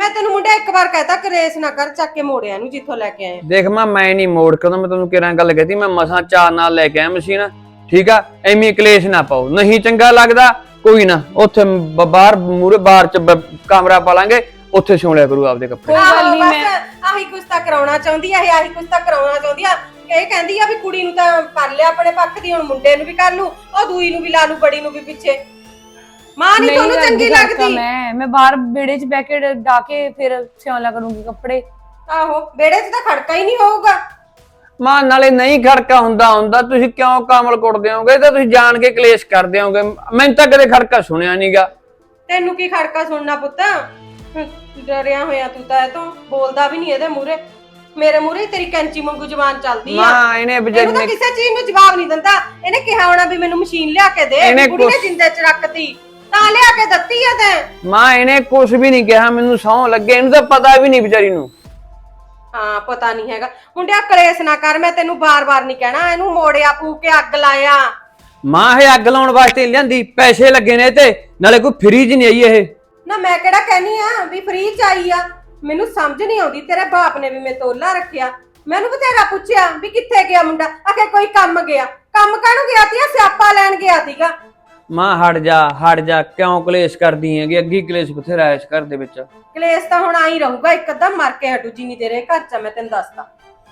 ਮੈਂ ਤੈਨੂੰ ਮੁੰਡਾ ਇੱਕ ਵਾਰ ਕਹਤਾ ਕਲੇਸ਼ ਨਾ ਕਰ ਚੱਕ ਕੇ ਮੋੜਿਆ ਨੂੰ ਜਿੱਥੋਂ ਲੈ ਕੇ ਆਏ ਦੇਖ ਮਾਂ ਮੈਂ ਨਹੀਂ ਮੋੜ ਕੇ ਮੈਂ ਤੈਨੂੰ ਕਿਹੜਾ ਗੱਲ ਕਹਤੀ ਮੈਂ ਮਸਾਂ ਚਾਹ ਨਾਲ ਲੈ ਕੇ ਆਇਆ ਮਸ਼ੀਨ। ਠੀਕ ਆ ਐਵੇਂ ਕਲੇਸ਼ ਨਾ ਪਾਓ। ਨਹੀਂ ਚੰਗਾ ਲੱਗਦਾ ਕੋਈ ਨਾ ਉੱਥੇ ਬ- ਬਾਹਰ ਮੂਰੇ ਬਾਹਰ ਚ ਬ- ਕਮਰਾ ਪਾ ਲਾਂਗੇ ਉੱਥੇ ਸਿਉਂ ਲਿਆ ਕਰੂ ਆਪਦੇ ਕੱਪੜੇ। ਕੋਈ ਗੱਲ ਆਹੋ, ਨਹੀਂ ਬਸ ਮੈਂ ਆਹੀ ਕੁਛ ਤਾਂ ਕਰਾਉਣਾ ਚਾਹੁੰਦੀ ਆ ਇਹ ਆਹੀ ਕੁਛ ਤਾਂ ਕਰਾਉਣਾ ਚਾਹੁੰਦੀ ਆ। ਇਹ ਕਹਿੰਦੀ ਆ ਵੀ ਕੁੜੀ ਨੂੰ ਤਾਂ ਕਰ ਲਿਆ ਆਪਣੇ ਪੱਖ ਦੀ ਹੁਣ ਮੁੰਡੇ ਨੂੰ ਵੀ ਕਰ ਲੂ ਉਹ ਦੂਈ ਨੂੰ ਵੀ ਲਾ ਲੂ ਬੜੀ ਨੂੰ ਵੀ ਪਿੱਛੇ। ਮਾਂ ਨਹੀਂ ਤੁਹਾਨੂੰ ਕਰਦੀ ਚੰਗੀ ਲੱਗਦੀ? ਮੈਂ ਮੈਂ ਬਾਹਰ ਵਿਹੜੇ 'ਚ ਬਹਿ ਕੇ ਡਾ ਕੇ ਫਿਰ ਸਿਉਣਾ ਕਰੂੰਗੀ ਕੱਪੜੇ। ਆਹੋ ਬੇੜੇ 'ਚ ਤਾਂ ਖੜਕਾ ਹੀ ਨਹੀਂ ਹੋਊਗਾ। ਮਾਂ ਨਾਲੇ ਨਹੀਂ ਖੜਕਾ ਹੁੰਦਾ ਹੁੰਦਾ ਤੁਸੀਂ ਕਿਉਂ ਕਾਮਲ ਕੁੱਟਦੇ ਹੋਗੇ ਤਾਂ ਤੁਸੀਂ ਜਾਣ ਕੇ ਕਲੇਸ਼ ਕਰਦੇ ਹੋਗੇ ਮੈਨੂੰ ਤਾਂ ਕਦੇ ਖੜਕਾ ਸੁਣਿਆ ਨਹੀਂਗਾ ਤੈਨੂੰ ਕੀ ਖੜਕਾ ਸੁਣਨਾ ਪੁੱਤ? ਹਮ, ਡਰਿਆ ਹੋਇਆ ਤੂੰ ਤਾਂ ਇਹ ਤੋਂ ਬੋਲਦਾ ਵੀ ਨਹੀਂ ਇਹਦੇ ਮੂਹਰੇ। ਮੇਰੇ ਮੂਹਰੇ ਹੀ ਤੇਰੀ ਕੈਂਚੀ ਵਾਂਗੂ ਜ਼ਬਾਨ ਚੱਲਦੀ ਆ। ਮਾਂ ਇਹਨੇ ਇਹਨੂੰ ਤਾਂ ਨੇ ਕਿਸੇ ਚੀਜ਼ ਨੂੰ ਜਵਾਬ ਨਹੀਂ ਦਿੰਦਾ। ਇਹਨੇ ਕਿਹਾ ਹੋਣਾ ਵੀ ਮੈਨੂੰ ਮਸ਼ੀਨ ਲਿਆ ਕੇ ਦੇ ਇਹਨੇ ਕੁੜੀ ਨੇ ਕੁਛ- ਜਿੰਦੇ 'ਚ ਰੱਖਤੀ। ਤਾਂ ਲਿਆ ਕੇ ਦਿੱਤੀ ਆ ਤੈਂ? ਮਾਂ ਇਹਨੇ ਕੁਝ ਵੀ ਨਹੀਂ ਕਿਹਾ ਮੈਨੂੰ ਸੌਂ ਲੱਗੇ ਇਹਨੂੰ ਤਾਂ ਪਤਾ ਵੀ ਨਹੀਂ ਵਿਚਾਰੀ ਨੂੰ। ਹਾਂ ਪਤਾ ਨਹੀਂ ਹੈਗਾ। ਮੁੰਡਿਆ ਕਲੇਸ਼ ਨਾ ਕਰ ਮੈਂ ਤੈਨੂੰ ਬਾਰ-ਬਾਰ ਨਹੀਂ ਕਹਿਣਾ ਇਹਨੂੰ ਮੋੜਿਆ ਫੂਕ ਕੇ ਅੱਗ ਲਾਇਆ। ਮਾਂ ਇਹ ਅੱਗ ਲਾਉਣ ਵਾਸਤੇ ਨੀ ਲਿਆਂਦੀ ਪੈਸੇ ਲੱਗੇ ਨੇ ਤੇ ਨਾਲੇ ਕੋਈ ਫ੍ਰੀਜ ਨਹੀਂ ਆਈ ਇਹ। ਨਾ ਮੈਂ ਕਿਹੜਾ ਕਹਿਨੀ ਆ ਵੀ ਫ੍ਰੀ ਚ ਆਈ ਆ। ਮੈਨੂੰ ਸਮਝ ਨਹੀਂ ਆਉਂਦੀ ਤੇਰੇ ਬਾਪ ਨੇ ਵੀ ਮੈਂ ਤੋਲਾ ਰੱਖਿਆ। ਮੈਨੂੰ ਬਥੇਰਾ ਪੁੱਛਿਆ ਵੀ ਕਿੱਥੇ ਗਿਆ ਮੁੰਡਾ? ਆਖੇ ਕੋਈ ਕੰਮ ਗਿਆ। ਕੰਮ ਕਾਹਨੂੰ ਗਿਆ ਤੀ ਸਿਆਪਾ ਲੈਣ ਗਿਆ ਸੀਗਾ। ਮਾਂ ਹਟ ਜਾ ਹਟ ਜਾ ਕਿਉਂ ਕਲੇਸ਼ ਕਰਦੀ ਹੈਗੀ? ਅੱਗੀ ਕਲੇਸ਼ ਬਥੇਰਾ ਐਸ਼ ਘਰ ਦੇ ਵਿੱਚ। ਕਲੇਸ਼ ਤਾਂ ਹੁਣ ਆਈ ਰਹੂਗਾ ਇੱਕ ਅੱਧਾ ਮਰ ਕੇ ਹਟੂ ਜੀ ਨਹੀਂ ਤੇਰੇ ਘਰ ਚ ਮੈਂ ਤੈਨੂੰ ਦੱਸਦਾ।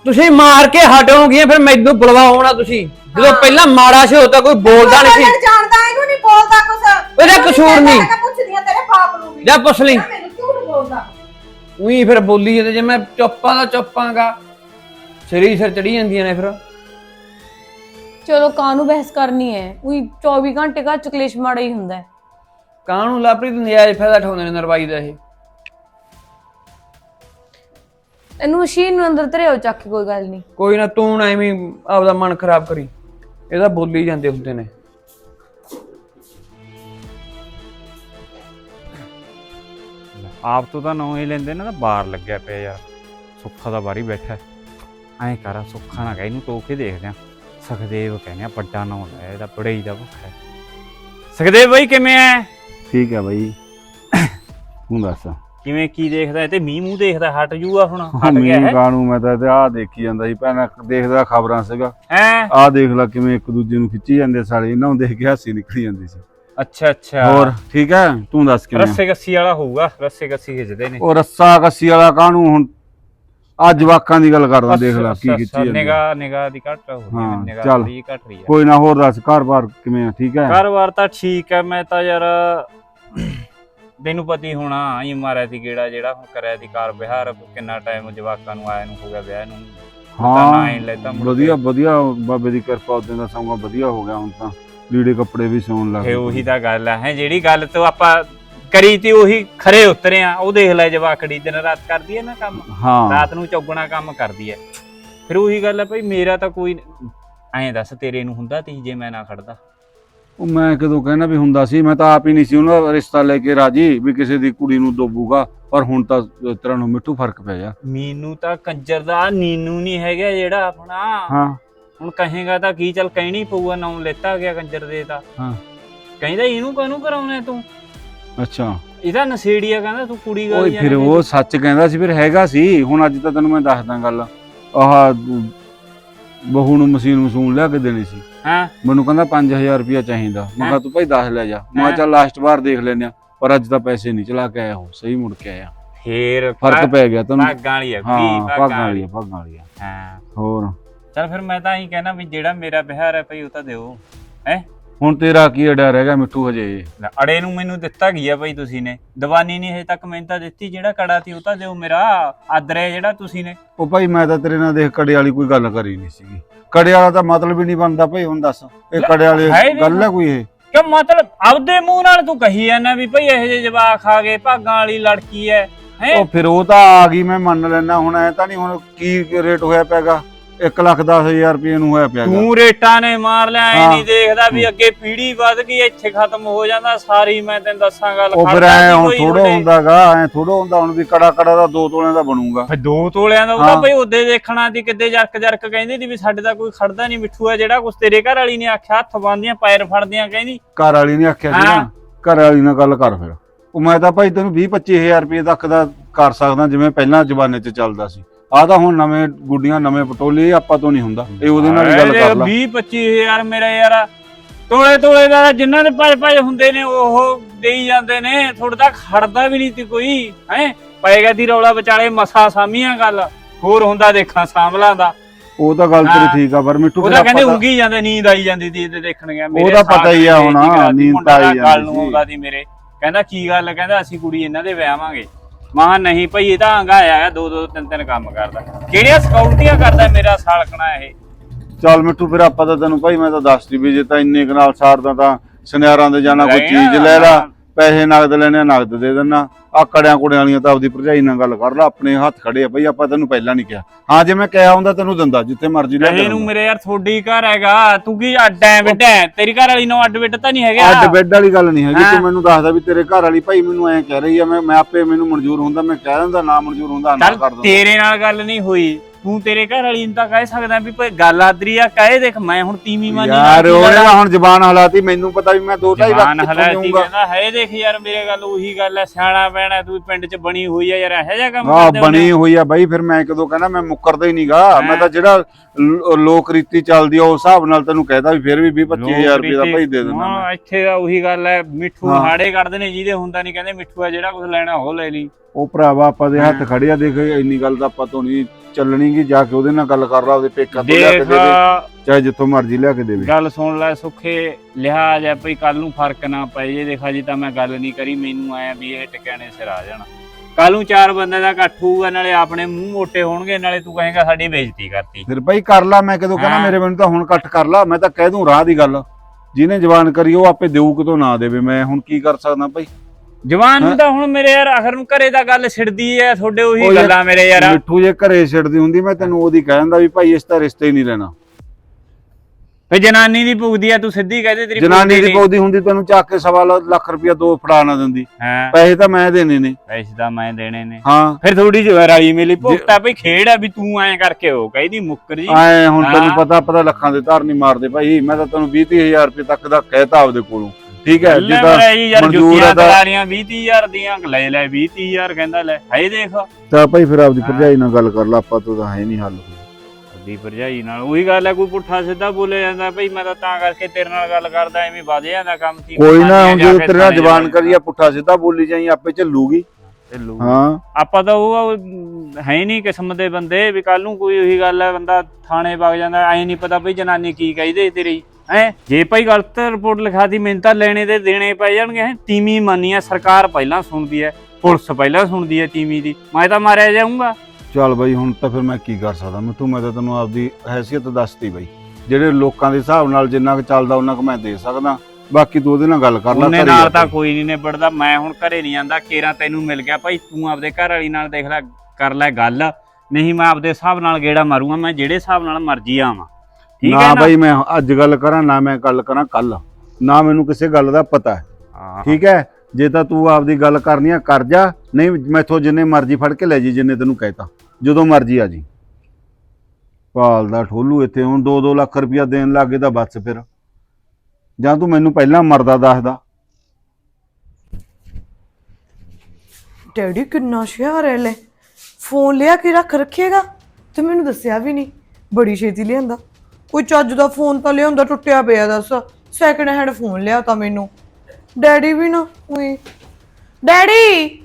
ਤੁਸੀਂ ਮਾਰ ਕੇ ਹਟੋਗੀਆਂ ਫਿਰ ਮੈਨੂੰ ਬੁਲਵਾਓ ਨਾ ਤੁਸੀਂ। ਜਦੋਂ ਹਾਂ। ਪਹਿਲਾਂ ਮਾੜਾ ਸੀ ਤਾਂ ਕੋਈ ਬੋਲਦਾ ਨਹੀਂ ਸੀ। ਜਾਣਦਾ ਇਹਨੂੰ ਨਹੀਂ ਬੋਲਦਾ ਕੁਛ। ਇਹਦਾ ਕਸੂਰ ਨਹੀਂ। ਮੈਂ ਪੁੱਛਦੀ ਆ ਤੇਰੇ ਬਾਪ ਨੂੰ ਵੀ। ਜਾ ਪੁੱਛ ਲਈ। ਮੈਨੂੰ ਝੂਠ ਬੋਲਦਾ? ਉਹੀ ਫਿਰ ਬੋਲੀ ਜਾਂਦੇ ਜੇ ਮੈਂ ਚੁੱਪਾਂ ਦਾ ਚੁੱਪਾਂਗਾ। ਸਰੀ ਸਿਰ ਚੜੀ ਜਾਂਦੀਆਂ ਨੇ ਫਿਰ। ਚਲੋ ਕਾਹਨੂੰ ਬਹਿਸ ਕਰਨੀ ਹੈ। ਉਹੀ 24 ਘੰਟੇ ਘਰ ਚ ਕਲੇਸ਼ ਮਾੜਾ ਹੀ ਹੁੰਦਾ ਹੈ। ਕਾਹਨੂੰ ਲਾਪਰੀ ਤੇ ਨਜਾਇਜ਼ ਫਾਇਦਾ ਠਾਉਂਦੇ ਨੇ ਨਰਵਾਈ ਦਾ ਇਹ। ਇਹਨੂੰ ਮਸ਼ੀਨ ਨੂੰ ਅੰਦਰ ਧਰਿਓ ਚੱਕ ਕੇ ਕੋਈ ਗੱਲ ਨਹੀਂ। ਕੋਈ ਨਾ ਤੂੰ ਨਾ ਐਵੇਂ ਹੀ ਆਪਦਾ ਮਨ ਖਰਾਬ ਕਰੀ। ਇਹਦਾ ਬੋਲੀ ਜਾਂਦੇ ਹੁੰਦੇ ਨੇ। ਆਪ ਤੋਂ ਤਾਂ ਨੌ ਹੀ ਲੈਂਦੇ ਨੇ ਤਾਂ ਬਾਹਰ ਲੱਗਿਆ ਪਿਆ ਯਾਰ। ਸੁੱਖਾ ਦਾ ਬਾਰੀ ਬੈਠਾ। ਐਂ ਕਰ ਸੁੱਖਾ ਨਾ ਕਹਿ ਇਹਨੂੰ ਟੋਕ ਕੇ ਦੇਖਦੇ ਆ। ਸਖਦੇਵ ਕਹਿੰਦੇ ਆ ਵੱਡਾ ਨਾਂ ਲੈ ਇਹਦਾ ਬੜਈ ਦਾ ਭੁੱਖਾ ਹੈ। ਸਖਦੇਵ ਬਾਈ ਕਿਵੇਂ ਐ? ਠੀਕ ਹੈ ਬਾਈ। ਤੂੰ ਦੱਸ। ਕਿਵੇਂ ਕੀ ਦੇਖਦਾ ਇਹ ਤੇ? ਮੀਂਹ ਮੂੰਹ ਦੇਖਦਾ ਹਟ ਜੂਗਾ ਹੁਣ ਹਾਂ ਹਟ ਗਿਆ ਮੀਂਹ ਹੈ। ਕਾਨੂੰ ਮੈਂ ਤਾਂ ਆਹ ਦੇਖੀ ਜਾਂਦਾ ਸੀ ਪਹਿਲਾਂ ਦੇਖਦਾ ਖਬਰਾਂ ਸੀਗਾ। ਹੈ? ਆਹ ਦੇਖ ਲੈ ਕਿਵੇਂ ਇੱਕ ਦੂਜੇ ਨੂੰ ਖਿੱਚੀ ਜਾਂਦੇ ਸਾਲੇ ਇਹਨਾਂ ਨੂੰ ਦੇਖ ਕੇ ਹਾਸੀ ਨਿਕਲੀ ਜਾਂਦੀ ਸੀ। ਅੱਛਾ ਅੱਛਾ। ਹੋਰ ਠੀਕ ਹੈ? ਤੂੰ ਦੱਸ ਕਿਵੇਂ? ਰੱਸੇ ਕੱਸੀ ਵਾਲਾ ਹੋਊਗਾ ਰੱਸੇ ਕੱਸੀ ਖਿੱਚਦੇ ਨੇ। ਉਹ ਰੱਸਾ ਕੱਸੀ ਵਾਲਾ ਕਾਹਨੂੰ ਹੁਣ ਆ ਜਵਾਕਾਂ ਦੀ ਗੱਲ ਕਰਦਾ ਦੇਖ ਲੈ ਕੀ ਖਿੱਚੀ ਜਾਂਦੀ। ਨਿਗਾ ਨਿਗਾ ਦੀ ਘਟ ਹੋ ਹਾਂ, ਗਈ ਨਿਗਾ ਚੱਲ। ਦੀ ਘਟ ਰਹੀ ਹੈ ਕੋਈ ਨਾ ਹੋਰ ਦੱਸ ਘਰ-ਬਾਰ ਕਿਵੇਂ ਆ ਠੀਕ ਹੈ ਘਰ-ਬਾਰ ਤਾਂ ਠੀਕ ਹੈ ਮੈਂ ਤਾਂ ਯਾਰ ਤੈਨੂੰ ਪਤੀ ਹੋਣਾ ਆਈ ਮਾਰਿਆ ਸੀ ਗੇੜਾ ਜਿਹੜਾ ਹੁਣ ਕਰਿਆ ਸੀ ਕਾਰ ਵਿਹਾਰ ਕਿੰਨਾ ਟਾਈਮ ਜਵਾਕਾਂ ਨੂੰ ਆਇਆ ਨੂੰ ਹੋ ਗਿਆ ਵਿਆਹ ਨੂੰ ਤਾਂ ਨਾ ਹੀ ਲੈਤਾ ਹਾਂ ਮੁੜ ਕੇ। ਵਧੀਆ ਵਧੀਆ ਬਾਬੇ ਦੀ ਕਿਰਪਾ ਉਦੋਂ ਦਾ ਸਮਾਂ ਵਧੀਆ ਹੋ ਗਿਆ ਹੁਣ ਤਾਂ ਲੀੜੇ ਕੱਪੜੇ ਵੀ ਸਿਉਣ ਲੱਗ ਫੇ ਉਹੀ ਤਾਂ ਗੱਲ ਆ ਹੈ ਜਿਹੜੀ ਗੱਲ ਤੋਂ ਆਪਾਂ ਕਰੀ ਤੀ ਉਹੀ ਖਰੇ ਉਤਰੇ ਆ ਉਹ ਦੇਖ ਲੈ ਜਵਾਕੜੀ ਦਿਨ ਰਾਤ ਕਰਦੀ ਹੈ ਨਾ ਕੰਮ। ਹਾਂ। ਰਾਤ ਨੂੰ ਚੌਗਣਾ ਕੰਮ ਕਰਦੀ ਹੈ ਫਿਰ ਉਹੀ ਗੱਲ ਆ ਭਈ ਮੇਰਾ ਤਾਂ ਕੋਈ ਐਂ ਦੱਸ ਤੇਰੇ ਨੂੰ ਹੁੰਦਾ ਤੀ ਜੇ ਮੈਂ ਨਾ ਖੜਦਾ। ਉਹ ਮੈਂ ਕਦੋਂ ਕਹਿਣਾ ਵੀ ਹੁੰਦਾ ਸੀ ਮੈਂ ਤਾਂ ਆਪ ਹੀ ਨਹੀਂ ਸੀ ਉਹਨਾਂ ਦਾ ਰਿਸ਼ਤਾ ਲੈ ਕੇ ਰਾਜੀ ਵੀ ਕਿਸੇ ਦੀ ਕੁੜੀ ਨੂੰ ਦੋਬੂਗਾ ਪਰ ਹੁਣ ਤਾਂ ਤੇਰਾ ਨੂੰ ਮਿੱਠੂ ਫ਼ਰਕ ਪੈ ਗਿਆ। ਮੀਨੂ ਤਾਂ ਕੰਜਰ ਦਾ ਨੀਨੂ ਨਹੀਂ ਹੈਗਾ ਜਿਹੜਾ ਆਪਣਾ। ਹਾਂ। ਹੁਣ ਕਹੇਗਾ ਤਾਂ ਕੀ ਚੱਲ ਕਹਿਣੀ ਪਊਗਾ ਨਾਮ ਲੈਤਾ ਗਿਆ ਕੰਜਰ ਦੇ ਤਾਂ। ਹਾਂ। ਕਹਿੰਦਾ ਇਹਨੂੰ ਕਾਹਨੂੰ ਕਰਾਉਣਾ ਤੂੰ? ਅੱਛਾ। ਇਹਦਾ ਨਸ਼ੇੜੀਆ ਕਹਿੰਦਾ ਤੂੰ ਕੁੜੀ ਗੱਲ ਓਏ ਫਿਰ ਉਹ ਸੱਚ ਕਹਿੰਦਾ ਸੀ ਫਿਰ ਹੈਗਾ ਸੀ। ਹੁਣ ਅੱਜ ਤਾਂ ਤੈਨੂੰ ਮੈਂ ਦੱਸਦਾ ਗੱਲ। ਆਹ ਬਹੂ ਨੂੰ ਮਸ਼ੀਨ ਮਸੂਨ ਲਿਆ ਕੇ ਦੇਣੀ ਸੀ। ਹਾਂ? ਮੈਨੂੰ ਕਹਿੰਦਾ 5000 ਰੁਪਇਆ ਚਾਹੀਦਾ। ਮੈਂ ਕਿਹਾ ਤੂੰ ਭਾਈ 10 ਲੈ ਜਾ। ਮੈਂ ਕਿਹਾ ਹਾਂ। ਚੱਲ ਲਾਸਟ ਵਾਰ ਦੇਖ ਲੈਨੇ ਆ ਪਰ ਅੱਜ ਤਾਂ ਪੈਸੇ ਨਹੀਂ ਚਲਾ ਕੇ ਆਇਆ ਉਹ। ਸਹੀ ਮੁੜ ਕੇ ਆਇਆ। ਫੇਰ ਫ਼ਰਕ ਪੈ ਗਿਆ ਤੈਨੂੰ। ਭਾਗਾਂ ਵਾਲੀ ਆ ਹਾਂ ਕੁੜੀ ਭਾਗਾਂ ਵਾਲੀ ਆ, ਭਾਗਾਂ ਵਾਲੀ ਆ। ਹਾਂ। ਹੋਰ? ਚੱਲ ਫਿਰ ਮੈਂ ਤਾਂ ਇਹੀ ਕਹਿਣਾ ਵੀ ਜਿਹੜਾ ਮੇਰਾ ਬਿਹਾਰ ਹੈ ਭਈ ਉਹ ਤਾਂ ਦਿਓ। ਹੁਣ ਤੇਰਾ ਕੀ ਅੜਾ ਰਹਿ ਗਿਆ ਮਿੱਠੂ ਹਜੇ? ਲੈ, ਅੜੇ ਨੂੰ ਮੈਨੂੰ ਦਿੱਤਾ ਗਿਆ ਭਈ ਤੁਸੀਂ ਨੇ? ਦੀਵਾਨੀ ਨਹੀਂ ਹਜੇ ਤੱਕ ਮੈਨੂੰ ਤਾਂ ਦਿੱਤੀ ਜਿਹੜਾ ਕੜਾ ਸੀ ਉਹ ਤਾਂ ਦਿਓ ਮੇਰਾ। ਆਦਰ ਜਿਹੜਾ ਤੁਸੀਂ ਨੇ। ਉਹ ਭਾਈ ਮੈਂ ਤਾਂ ਤੇਰੇ ਨਾਲ ਦੇਖ ਕੜੇ ਵਾਲੀ ਕੋਈ ਗੱਲ ਕਰੀ ਨਹੀਂ ਸੀਗੀ। ਕੜੇ ਵਾਲਾ ਤਾਂ ਮਤਲਬ ਹੀ ਨਹੀਂ ਬਣਦਾ ਭਾਈ ਹੁਣ ਦੱਸ। ਇਹ ਕੜੇ ਵਾਲੀ ਹੈ ਹੀ ਨਹੀਂ ਗੱਲ ਹੈ ਕੋਈ ਇਹ? ਕਿ ਮਤਲਬ ਆਪਦੇ ਮੂੰਹ ਨਾਲ ਤੂੰ ਕਹੀ ਜਾਂਦਾ ਵੀ ਭਈ ਇਹੋ ਜਿਹੇ ਜਵਾਕ ਆ ਗਏ ਭਾਗਾਂ ਵਾਲੀ ਲੜਕੀ ਹੈ ਉਹ ਫਿਰ ਉਹ ਤਾਂ ਆ ਗਈ ਮੈਂ ਮੰਨ ਲੈਣਾ ਹੁਣ ਐ ਤਾਂ ਨਹੀਂ ਹੁਣ ਕੀ ਰੇਟ ਹੋਇਆ ਪੈਗਾ 1 ਲੱਖ 10000 ਰੁਪਏ ਨੂੰ ਹੋਇਆ ਪਿਆ ਗਾ। ਤੂੰ ਰੇਟਾਂ ਨੇ ਮਾਰ ਲਿਆ ਐ ਹਾਂ। ਨਹੀਂ ਦੇਖਦਾ ਵੀ ਅੱਗੇ ਪੀੜੀ ਵੱਧ ਗਈ ਇੱਥੇ ਖਤਮ ਹੋ ਜਾਂਦਾ ਸਾਰੀ ਮੈਂ ਤੈਨੂੰ ਦੱਸਾਂ ਗੱਲ ਉਹ ਫਿਰ ਖੜਦਾ ਐ ਨੀ ਹੁਣ ਕੋਈ ਥੋੜਾ ਉਹਦੇ। ਹੁੰਦਾਗਾ ਐ ਥੋੜਾ ਹੁੰਦਾ ਹੁਣ ਵੀ ਕੜਾ ਕੜਾ ਦਾ ਦੋ ਤੋਲਿਆਂ ਦਾ ਬਣੂਗਾ ਫਿਰ ਦੋ ਤੋਲਿਆਂ ਦਾ ਉਹਦਾ ਹਾਂ। ਬਈ ਉਹਦੇ ਦੇਖਣਾ ਸੀ ਕਿੱਦੇ ਜਰਕ ਜਰਕ ਕਹਿੰਦੀ ਸੀ ਵੀ ਸਾਡੇ ਦਾ ਕੋਈ ਖੜਦਾ ਨਹੀਂ ਮਿੱਠੂ ਆ ਜਿਹੜਾ ਕੁਛ ਤੇਰੇ ਘਰ ਵਾਲੀ ਨੇ ਆਖਿਆ ਹੱਥ ਬੰਨ੍ਹਦੀਆਂ ਪੈਰ ਫੜਦੀਆਂ ਕਹਿੰਦੀ ਘਰ ਵਾਲੀ ਨੇ ਆਖਿਆ ਸੀ ਹਾਂ। ਨਾ ਘਰ ਵਾਲੀ ਨਾਲ ਗੱਲ ਕਰ ਫਿਰ ਉਹ ਮੈਂ ਤਾਂ ਭਾਈ ਤੈਨੂੰ 20 25000 ਰੁਪਏ ਤੱਕ ਦਾ ਕਰ ਸਕਦਾ ਜਿਵੇਂ ਪਹਿਲਾਂ ਜ਼ਮਾਨੇ 'ਚ ਚੱਲਦਾ ਸੀ ਆਹ ਤਾਂ ਹੁਣ ਨਵੇਂ ਗੁੱਡੀਆਂ ਨਵੇਂ ਪਟੋਲੇ ਇਹ ਆਪਾਂ ਤੋਂ ਨਹੀਂ ਹੁੰਦਾ। ਇਹ ਉਹਦੇ ਨਾਲ ਹੀ ਗੱਲ ਕਰ ਲਾ। 20 25000 ਮੇਰਾ ਯਾਰ। ਤੋਲੇ ਤੋਲੇ ਦਾ ਜਿਨ੍ਹਾਂ ਦੇ ਭੱਜ ਭੱਜ ਹੁੰਦੇ ਨੇ ਉਹ ਦੇਈ ਜਾਂਦੇ ਨੇ। ਥੋੜਾ ਤਾਂ ਖੜਦਾ ਵੀ ਨਹੀਂ ਤੀ ਕੋਈ ਹੈ? ਪਏਗਾ ਦੀ ਰੌਲਾ ਵਿਚਾਲੇ ਮਸਾ ਸਾਮੀਆਂ ਗੱਲ। ਹੋਰ ਹੁੰਦਾ ਦੇਖਾਂ ਸਾਂਭਲਾਂ ਦਾ। ਉਹ ਤਾਂ ਗੱਲ ਤੇਰੀ ਹਾਂ। ਠੀਕ ਆ ਪਰ ਮਿੱਟੂ ਉਹ ਤਾਂ ਕਹਿੰਦੇ ਤਾਂ- ਉਂਗੀ ਜਾਂਦੇ ਨੀਂਦ ਆਈ ਜਾਂਦੀ ਸੀ ਤੇ ਦੇਖਣ ਗਿਆ। ਮੇਰੇ ਉਹਦਾ ਪਤਾ ਹੀ ਆ ਹੁਣ, ਨੇ ਨੀਂਦ ਤਾਂ ਆਈ ਗੱਲ ਜਾਂਦੀ ਨੂੰ ਸੀ। ਆਉਂਦਾ ਸੀ ਮੇਰੇ। ਕਹਿੰਦਾ ਕੀ ਗੱਲ ਕਹਿੰਦਾ ਅਸੀਂ ਕੁੜੀ ਇਹਨਾਂ ਦੇ ਵਿਆਹਾਂਗੇ। ਮਾਂ ਨਹੀਂ ਭਈ ਇਹ ਤਾਂ ਆਇਆ ਦੋ ਦੋ ਤਿੰਨ ਤਿੰਨ ਕੰਮ ਕਰਦਾ। ਕਿਹੜੀਆਂ ਸਕਾਊਟੀਆਂ ਕਰਦਾ ਮੇਰਾ ਸਾਲਕਣਾ ਇਹ? ਚੱਲ ਮਿੱਟੂ ਫਿਰ ਆਪਾਂ ਤਾਂ ਤੈਨੂੰ ਭਾਈ ਮੈਂ ਤਾਂ ਦੱਸਦੀ ਵੀ ਜੇ ਤਾਂ ਇੰਨੇ ਕੁ ਨਾਲ ਸਾਰਦਾ ਤਾਂ ਸੁਨਿਆਰਾਂ ਦੇ ਜਾਣਾ ਕੋਈ ਚੀਜ਼ ਲੈ ਲਾ। ਪੈਸੇ ਨਗਦ ਲੈਣੇ ਨਗਦ ਦੇ ਦੇਣਾ ਆ ਕੜਿਆਂ ਕੁੜਿਆਂ ਵਾਲੀਆਂ ਤਾਂ ਆਪਦੀ ਭਰਜਾਈ ਨਾਲ ਗੱਲ ਕਰ ਲਾ ਆਪਣੇ ਹੱਥ ਖੜੇ ਆ ਬਈ ਆਪਾਂ ਤੈਨੂੰ ਪਹਿਲਾਂ ਨਹੀਂ ਕਿਹਾ। ਹਾਂ ਜੇ ਮੈਂ ਕਿਹਾ ਹੁੰਦਾ ਤੈਨੂੰ ਦਿੰਦਾ ਜਿੱਥੇ ਮਰਜ਼ੀ ਲੈ ਰਹੇ ਨੂੰ ਮੇਰੇ ਯਾਰ ਥੋੜੀ ਘਰ ਹੈਗਾ ਤੂੰ ਕੀ ਅੱਡ ਐ ਐ? ਤੇਰੀ ਘਰ ਵਾਲੀ ਨੂੰ ਅੱਡ ਬਿੱਡ ਤਾਂ ਨਹੀਂ ਹੈਗਾ। ਅੱਡ ਬੈੱਡ ਵਾਲੀ ਗੱਲ ਨਹੀਂ ਹੈਗੀ। ਤੂੰ ਮੈਨੂੰ ਦੱਸਦਾ ਵੀ ਤੇਰੇ ਘਰ ਵਾਲੀ ਭਾਈ ਮੈਨੂੰ ਐਂ ਕਹਿ ਰਹੀ ਆ ਮੈਂ ਮੈਂ ਆਪੇ ਮੈਨੂੰ ਮਨਜ਼ੂਰ ਹੁੰਦਾ ਮੈਂ ਕਹਿ ਦਿੰਦਾ ਨਾ ਮਨਜ਼ੂਰ ਹੁੰਦਾ ਨਾ ਕਰ ਦਿੰਦਾ। ਤੇਰੇ ਨਾਲ ਗੱਲ ਨਹੀਂ ਹੋਈ। ਤੂੰ ਤੇਰੇ ਘਰ ਵਾਲੀ ਨੂੰ ਤਾਂ ਕਹਿ ਸਕਦਾ ਵੀ ਭਾਈ ਗੱਲ ਆਦਰੀ ਆ ਕਹੇ ਦੇਖ ਮੈਂ ਹੁਣ ਤੀਵੀਂ ਮਾਨੀ ਯਾਰ ਉਹਨੇ ਤਾਂ ਹੁਣ ਜ਼ਬਾਨ ਹਲਾਤੀ ਮੈਨੂੰ ਪਤਾ ਵੀ ਮੈਂ 2.5 ਲੱਖ ਜਵਾਨ ਕਿੱਥੋਂ ਹਲਾਤੀ ਕਹਿੰਦਾ ਹੈ ਦੇਖ ਯਾਰ ਮੇਰੇ ਗੱਲ ਉਹੀ ਗੱਲ ਐ ਸਿਆਣਾ ਪੈਣਾ ਤੂੰ ਪਿੰਡ 'ਚ ਬਣੀ ਹੋਈ ਆ ਯਾਰ ਇਹੋ ਜਿਹਾ ਕੰਮ ਹਾਂ ਬਣੀ ਹੋਈ ਆ ਬਾਈ ਫਿਰ ਮੈਂ ਕਦੋਂ ਕਹਿੰਦਾ ਮੈਂ ਮੁੱਕਰਦਾ ਹੀ ਨਹੀਂਗਾ ਮੈਂ ਤਾਂ ਜਿਹੜਾ ਲੋਕ ਰੀਤੀ ਚੱਲਦੀ ਆ ਉਸ ਹਿਸਾਬ ਨਾਲ ਤੈਨੂੰ ਕਹਿਦਾ ਵੀ ਫਿਰ ਵੀ 20 25000 ਰੁਪਏ ਦਾ ਭਾਈ ਦੇ ਦਿੰਦਾ ਮੈਂ। ਹਾਂ ਇੱਥੇ ਉਹੀ ਗੱਲ ਐ ਮਿੱਠੂ। ਹਾੜੇ ਕੱਢਦੇ ਨੇ ਜਿਹਦੇ ਹੁੰਦਾ ਨਹੀਂ ਕਹਿੰਦੇ ਮਿੱਠੂ ਆ ਜਿਹੜਾ ਕੁਝ ਲੈਣਾ ਉਹ ਲੈ ਲਈ। ਉਹ ਭਰਾਵਾ ਆਪਾਂ ਦੇ ਹੱਥ। ਖੜਿਆ ਦੇਖ ਇੰਨੀ ਗੱਲ ਤਾਂ ਆਪਾਂ ਤੋਂ ਨਹੀਂ ਚੱਲਣੀਗੀ ਜਾ ਕੇ ਉਹਦੇ ਨਾਲ ਗੱਲ ਕਰ ਲਾ ਉਹਦੇ ਪੇਕਾ ਤੋਂ ਲਿਆ ਕੇ ਦੇਖ ਦੇ ਦੇ ਚਾਹੇ ਜਿੱਥੋਂ ਮਰਜ਼ੀ ਲਿਆ ਕੇ ਦੇਵੇ। ਗੱਲ ਸੁਣ ਲੈ ਸੁੱਖੇ ਲਿਹਾਜ਼ ਹੈ ਭਈ ਕੱਲ ਨੂੰ ਫ਼ਰਕ ਨਾ ਪਏ ਜੇ ਦੇਖਾ ਜੀ ਤਾਂ ਮੈਂ ਗੱਲ ਨਹੀਂ ਕਰੀ ਮੈਨੂੰ ਆਇਆ ਵੀ ਇਹ ਟਿਕਾਣੇ ਸਿਰ ਆ ਜਾਣਾ। ਕੱਲ ਨੂੰ ਚਾਰ ਬੰਦੇ ਦਾ ਇਕੱਠ ਹੋਊਗਾ ਨਾਲੇ ਆਪਣੇ ਮੂੰਹ ਮੋਟੇ ਹੋਣਗੇ ਨਾਲੇ ਤੂੰ ਕਹੇਗਾ ਸਾਡੀ ਬੇਇੱਜ਼ਤੀ ਕਰਤੀ। ਫਿਰ ਭਾਈ ਕਰ ਲਾ ਮੈਂ ਕਦੋਂ ਕਹਿੰਦਾ ਹਾਂ। ਮੇਰੇ ਮੈਨੂੰ ਤਾਂ ਹੁਣ ਕੱਟ ਕਰ ਲਾ ਮੈਂ ਤਾਂ ਕਹਿ ਦੂੰ ਰਾਹ ਦੀ ਗੱਲ। ਜਿਹਨੇ ਜਵਾਨ ਕਰੀ ਉਹ ਆਪੇ ਦੇਊ ਕਿਤੋਂ ਨਾ ਦੇਵੇ ਮੈਂ ਹੁਣ ਕੀ ਕਰ ਸਕਦਾ ਭਾਈ? ਜਵਾਨ। ਨੂੰ ਤਾਂ ਹੁਣ ਮੇਰੇ ਯਾਰ ਆਖਰ ਨੂੰ ਘਰੇ ਦਾ ਗੱਲ ਛਿੜਦੀ ਐ ਤੁਹਾਡੇ ਉਹੀ ਗੱਲਾਂ ਮੇਰੇ ਯਾਰ। ਮਿੱਠੂ ਜੇ ਘਰੇ ਛਿੜਦੀ ਹੁੰਦੀ ਮੈਂ ਤੈਨੂੰ ਉਹਦੀ ਕਹਿ ਦਿੰਦਾ ਵੀ ਭਾਈ ਇਸ ਤਾਂ ਰਿਸ਼ਤੇ ਹੀ ਨਹੀਂ ਲੈਣਾ। ਫੇ ਜਨਾਨੀ ਦੀ ਪੁੱਗਦੀ ਐ ਤੂੰ ਸਿੱਧੀ ਕਹਦੇ ਤੇਰੀ ਜਨਾਨੀ ਪੁੱਗਦੀ ਦੀ ਪੌਦੀ ਹੁੰਦੀ ਤੈਨੂੰ ਚੱਕ ਕੇ ਸਵਾ ਲੱਖ ਰੁਪਇਆ ਦੋ ਫੜਾ ਨਾ ਦਿੰਦੀ। ਪੈਸੇ ਤਾਂ ਮੈਂ ਦੇਣੇ ਨੇ। ਪੈਸੇ ਤਾਂ ਮੈਂ ਦੇਣੇ ਨੇ। ਹਾਂ। ਫਿਰ ਥੋੜੀ ਜਿਹੀ ਰਾਈ ਮਿਲੀ ਭੁਗਤਾ ਭਈ ਖੇਡ ਆ ਵੀ ਤੂੰ ਐਂ ਕਰਕੇ ਹੋ ਕਹਿੰਦੀ ਮੁੱਕਰ ਜੀ। ਐ ਹੁਣ ਤੈਨੂੰ। ਪਤਾ ਪਤਾ ਲੱਖਾਂ ਦੇ ਧਾਰ ਨਹੀਂ ਮਾਰਦੇ ਭਾਈ। ਮੈਂ ਤਾਂ ਤੈਨੂੰ 20000 ਰੁਪਏ ਤੱਕ ਦਾ ਕਹਿਤਾ ਆਪਦੇ ਕੋਲੋਂ। ਠੀਕ ਹੈ ਜੇ ਤਾਂ ਲੈ ਜੀ ਯਾਰ ਮਨਜ਼ੂਰ ਹੈ ਜੁੱਤੀਆਂ ਤਾਂ- ਦਲਾਰੀਆਂ 20000 ਦੀਆਂ ਲੈ ਲੈ 20000 ਕਹਿੰਦਾ ਲੈ ਹਾਏ ਦੇਖ। ਤਾਂ ਭਾਈ ਫਿਰ ਆਪਦੀ ਹਾਂ। ਭਰਜਾਈ ਨਾਲ ਗੱਲ ਕਰ ਲਾ ਆਪਾਂ ਤੋਂ ਤਾਂ ਹੈ ਨਹੀਂ ਹੱਲ ਅੱਡੀ ਭਰਜਾਈ ਨਾਲ ਉਹੀ ਗੱਲ ਹੈ ਕੋਈ ਪੁੱਠਾ ਸਿੱਧਾ ਬੋਲੇ ਜਾਂਦਾ ਭਈ ਮੈਂ ਤਾਂ ਤਾਂ ਕਰਕੇ ਤੇਰੇ ਨਾਲ ਗੱਲ ਕਰਦਾ ਐਵੇਂ ਵਧ ਜਾਂਦਾ ਕੰਮ ਸੀ ਕੋਈ ਨਾ ਹੁਣ ਜਦੋਂ ਤੇਰੇ ਨਾਲ ਜਵਾਨ ਕਰੀਆ ਪੁੱਠਾ ਸਿੱਧਾ ਬੋਲੀ ਜਾਈ ਆਪੇ ਚੱਲੂਗੀ ਹਾਂ। ਆਪਾਂ ਤਾਂ ਉਹ ਹੈ ਹੀ ਨਹੀਂ ਕਿਸਮ ਦੇ ਬੰਦੇ ਵੀ ਕੱਲ ਨੂੰ ਕੋਈ ਉਹੀ ਗੱਲ ਹੈ ਬੰਦਾ ਥਾਣੇ ਵਗ ਜਾਂਦਾ ਐ ਨਹੀਂ ਪਤਾ ਭਈ ਜਨਾਨੀ ਕੀ ਕਹੀਦੇ ਤੇਰੀ। ਹੈ? ਜੇ ਭਾਈ ਗਲਤ ਰਿਪੋਰਟ ਲਿਖਾਤੀ ਮੈਨੂੰ ਤਾਂ ਲੈਣੇ ਤੇ ਦੇਣੇ ਪੈ ਜਾਣਗੇ ਹੈਂ। ਤੀਵੀਂ ਮੰਨੀ ਆ ਸਰਕਾਰ ਪਹਿਲਾਂ ਸੁਣਦੀ ਹੈ ਪੁਲਿਸ ਪਹਿਲਾਂ ਸੁਣਦੀ ਹੈ ਤੀਵੀਂ ਦੀ। ਮੈਂ ਤਾਂ ਮਾਰਿਆ ਜਾਊਂਗਾ। ਚੱਲ ਬਾਈ ਹੁਣ ਤਾਂ ਫਿਰ ਮੈਂ ਕੀ ਕਰ ਸਕਦਾ? ਮੈਂ ਤੂੰ ਮੈਂ ਤਾਂ ਤੈਨੂੰ ਆਪਦੀ ਹੈਸੀਅਤ ਦੱਸਤੀ ਬਾਈ। ਜਿਹੜੇ ਲੋਕਾਂ ਦੇ ਹਿਸਾਬ ਨਾਲ ਜਿੰਨਾ ਕੁ ਚੱਲਦਾ ਉਹਨਾਂ ਕੁ ਮੈਂ ਦੇ ਸਕਦਾ। ਬਾਕੀ ਤੂੰ ਉਹਦੇ ਨਾਲ ਗੱਲ ਕਰ ਲੈ ਉਹਨੇ ਨਾਲ ਤਾਂ। ਕੋਈ ਨਹੀਂ ਨਿਬੜਦਾ। ਮੈਂ ਹੁਣ ਘਰੇ ਨਹੀਂ ਜਾਂਦਾ ਕੇਰਾ ਤੈਨੂੰ ਮਿਲ ਗਿਆ ਭਾਈ। ਤੂੰ ਆਪਦੇ ਘਰ ਵਾਲੀ ਨਾਲ ਦੇਖ ਲੈ ਕਰ ਲੈ ਗੱਲ। ਨਹੀਂ ਮੈਂ ਆਪਦੇ ਹਿਸਾਬ ਨਾਲ ਗੇੜਾ ਮਾਰੂੰਗਾ। ਮੈਂ ਜਿਹੜੇ ਹਿਸਾਬ ਨਾਲ ਮਰਜ਼ੀ ਆਵਾਂ। ਠੀਕ ਨਾ ਹੈ ਨਾ? ਬਾਈ ਮੈਂ ਅੱਜ ਗੱਲ ਕਰਾਂ ਨਾ ਮੈਂ ਗੱਲ ਕਰਾਂ ਕੱਲ ਨਾ ਮੈਨੂੰ ਕਿਸੇ ਗੱਲ ਦਾ ਪਤਾ ਹੈ। ਠੀਕ ਹੈ? ਜੇ ਤਾਂ ਤੂੰ ਆਪਦੀ ਗੱਲ ਕਰਨੀ ਆ ਕਰ ਜਾ। ਨਹੀਂ ਮੈਥੋਂ ਜਿੰਨੇ ਮਰਜ਼ੀ ਫੜ ਕੇ ਲੈ ਜੀ ਜਿੰਨੇ ਤੈਨੂੰ ਕਹਿਤਾ। ਜਦੋਂ ਮਰਜ਼ੀ ਆ ਜੀ। ਪਾਲਦਾ ਠੋਲੂ ਇੱਥੇ ਹੁਣ 2-2 ਲੱਖ ਰੁਪਇਆ ਦੇਣ ਲੱਗੇ ਤਾਂ ਬਸ ਫਿਰ। ਜਾਂ ਤੂੰ ਮੈਨੂੰ ਪਹਿਲਾਂ ਮਰਦਾ ਦੱਸਦਾ। ਡੈਡੀ ਕਿੰਨਾ ਸ਼ਿਆਰ ਹੈ ਲੈ। ਫੋਨ ਲਿਆ ਕੇ ਰੱਖ ਰੱਖੇਗਾ ਤੇ ਮੈਨੂੰ ਦੱਸਿਆ ਵੀ ਨਹੀਂ। ਬੜੀ ਛੇਤੀ ਲਿਆਂਦਾ। ਕੋਈ ਚੱਜ ਦਾ ਫੋਨ ਤਾਂ ਲਿਆਉਂਦਾ ਟੁੱਟਿਆ ਪਿਆ ਦੱਸ। ਸੈਕਿੰਡ ਹੈਂਡ ਫੋਨ ਲਿਆ ਤਾਂ ਮੈਨੂੰ। ਡੈਡੀ ਵੀ ਨਾ ਉਈ ਡੈਡੀ!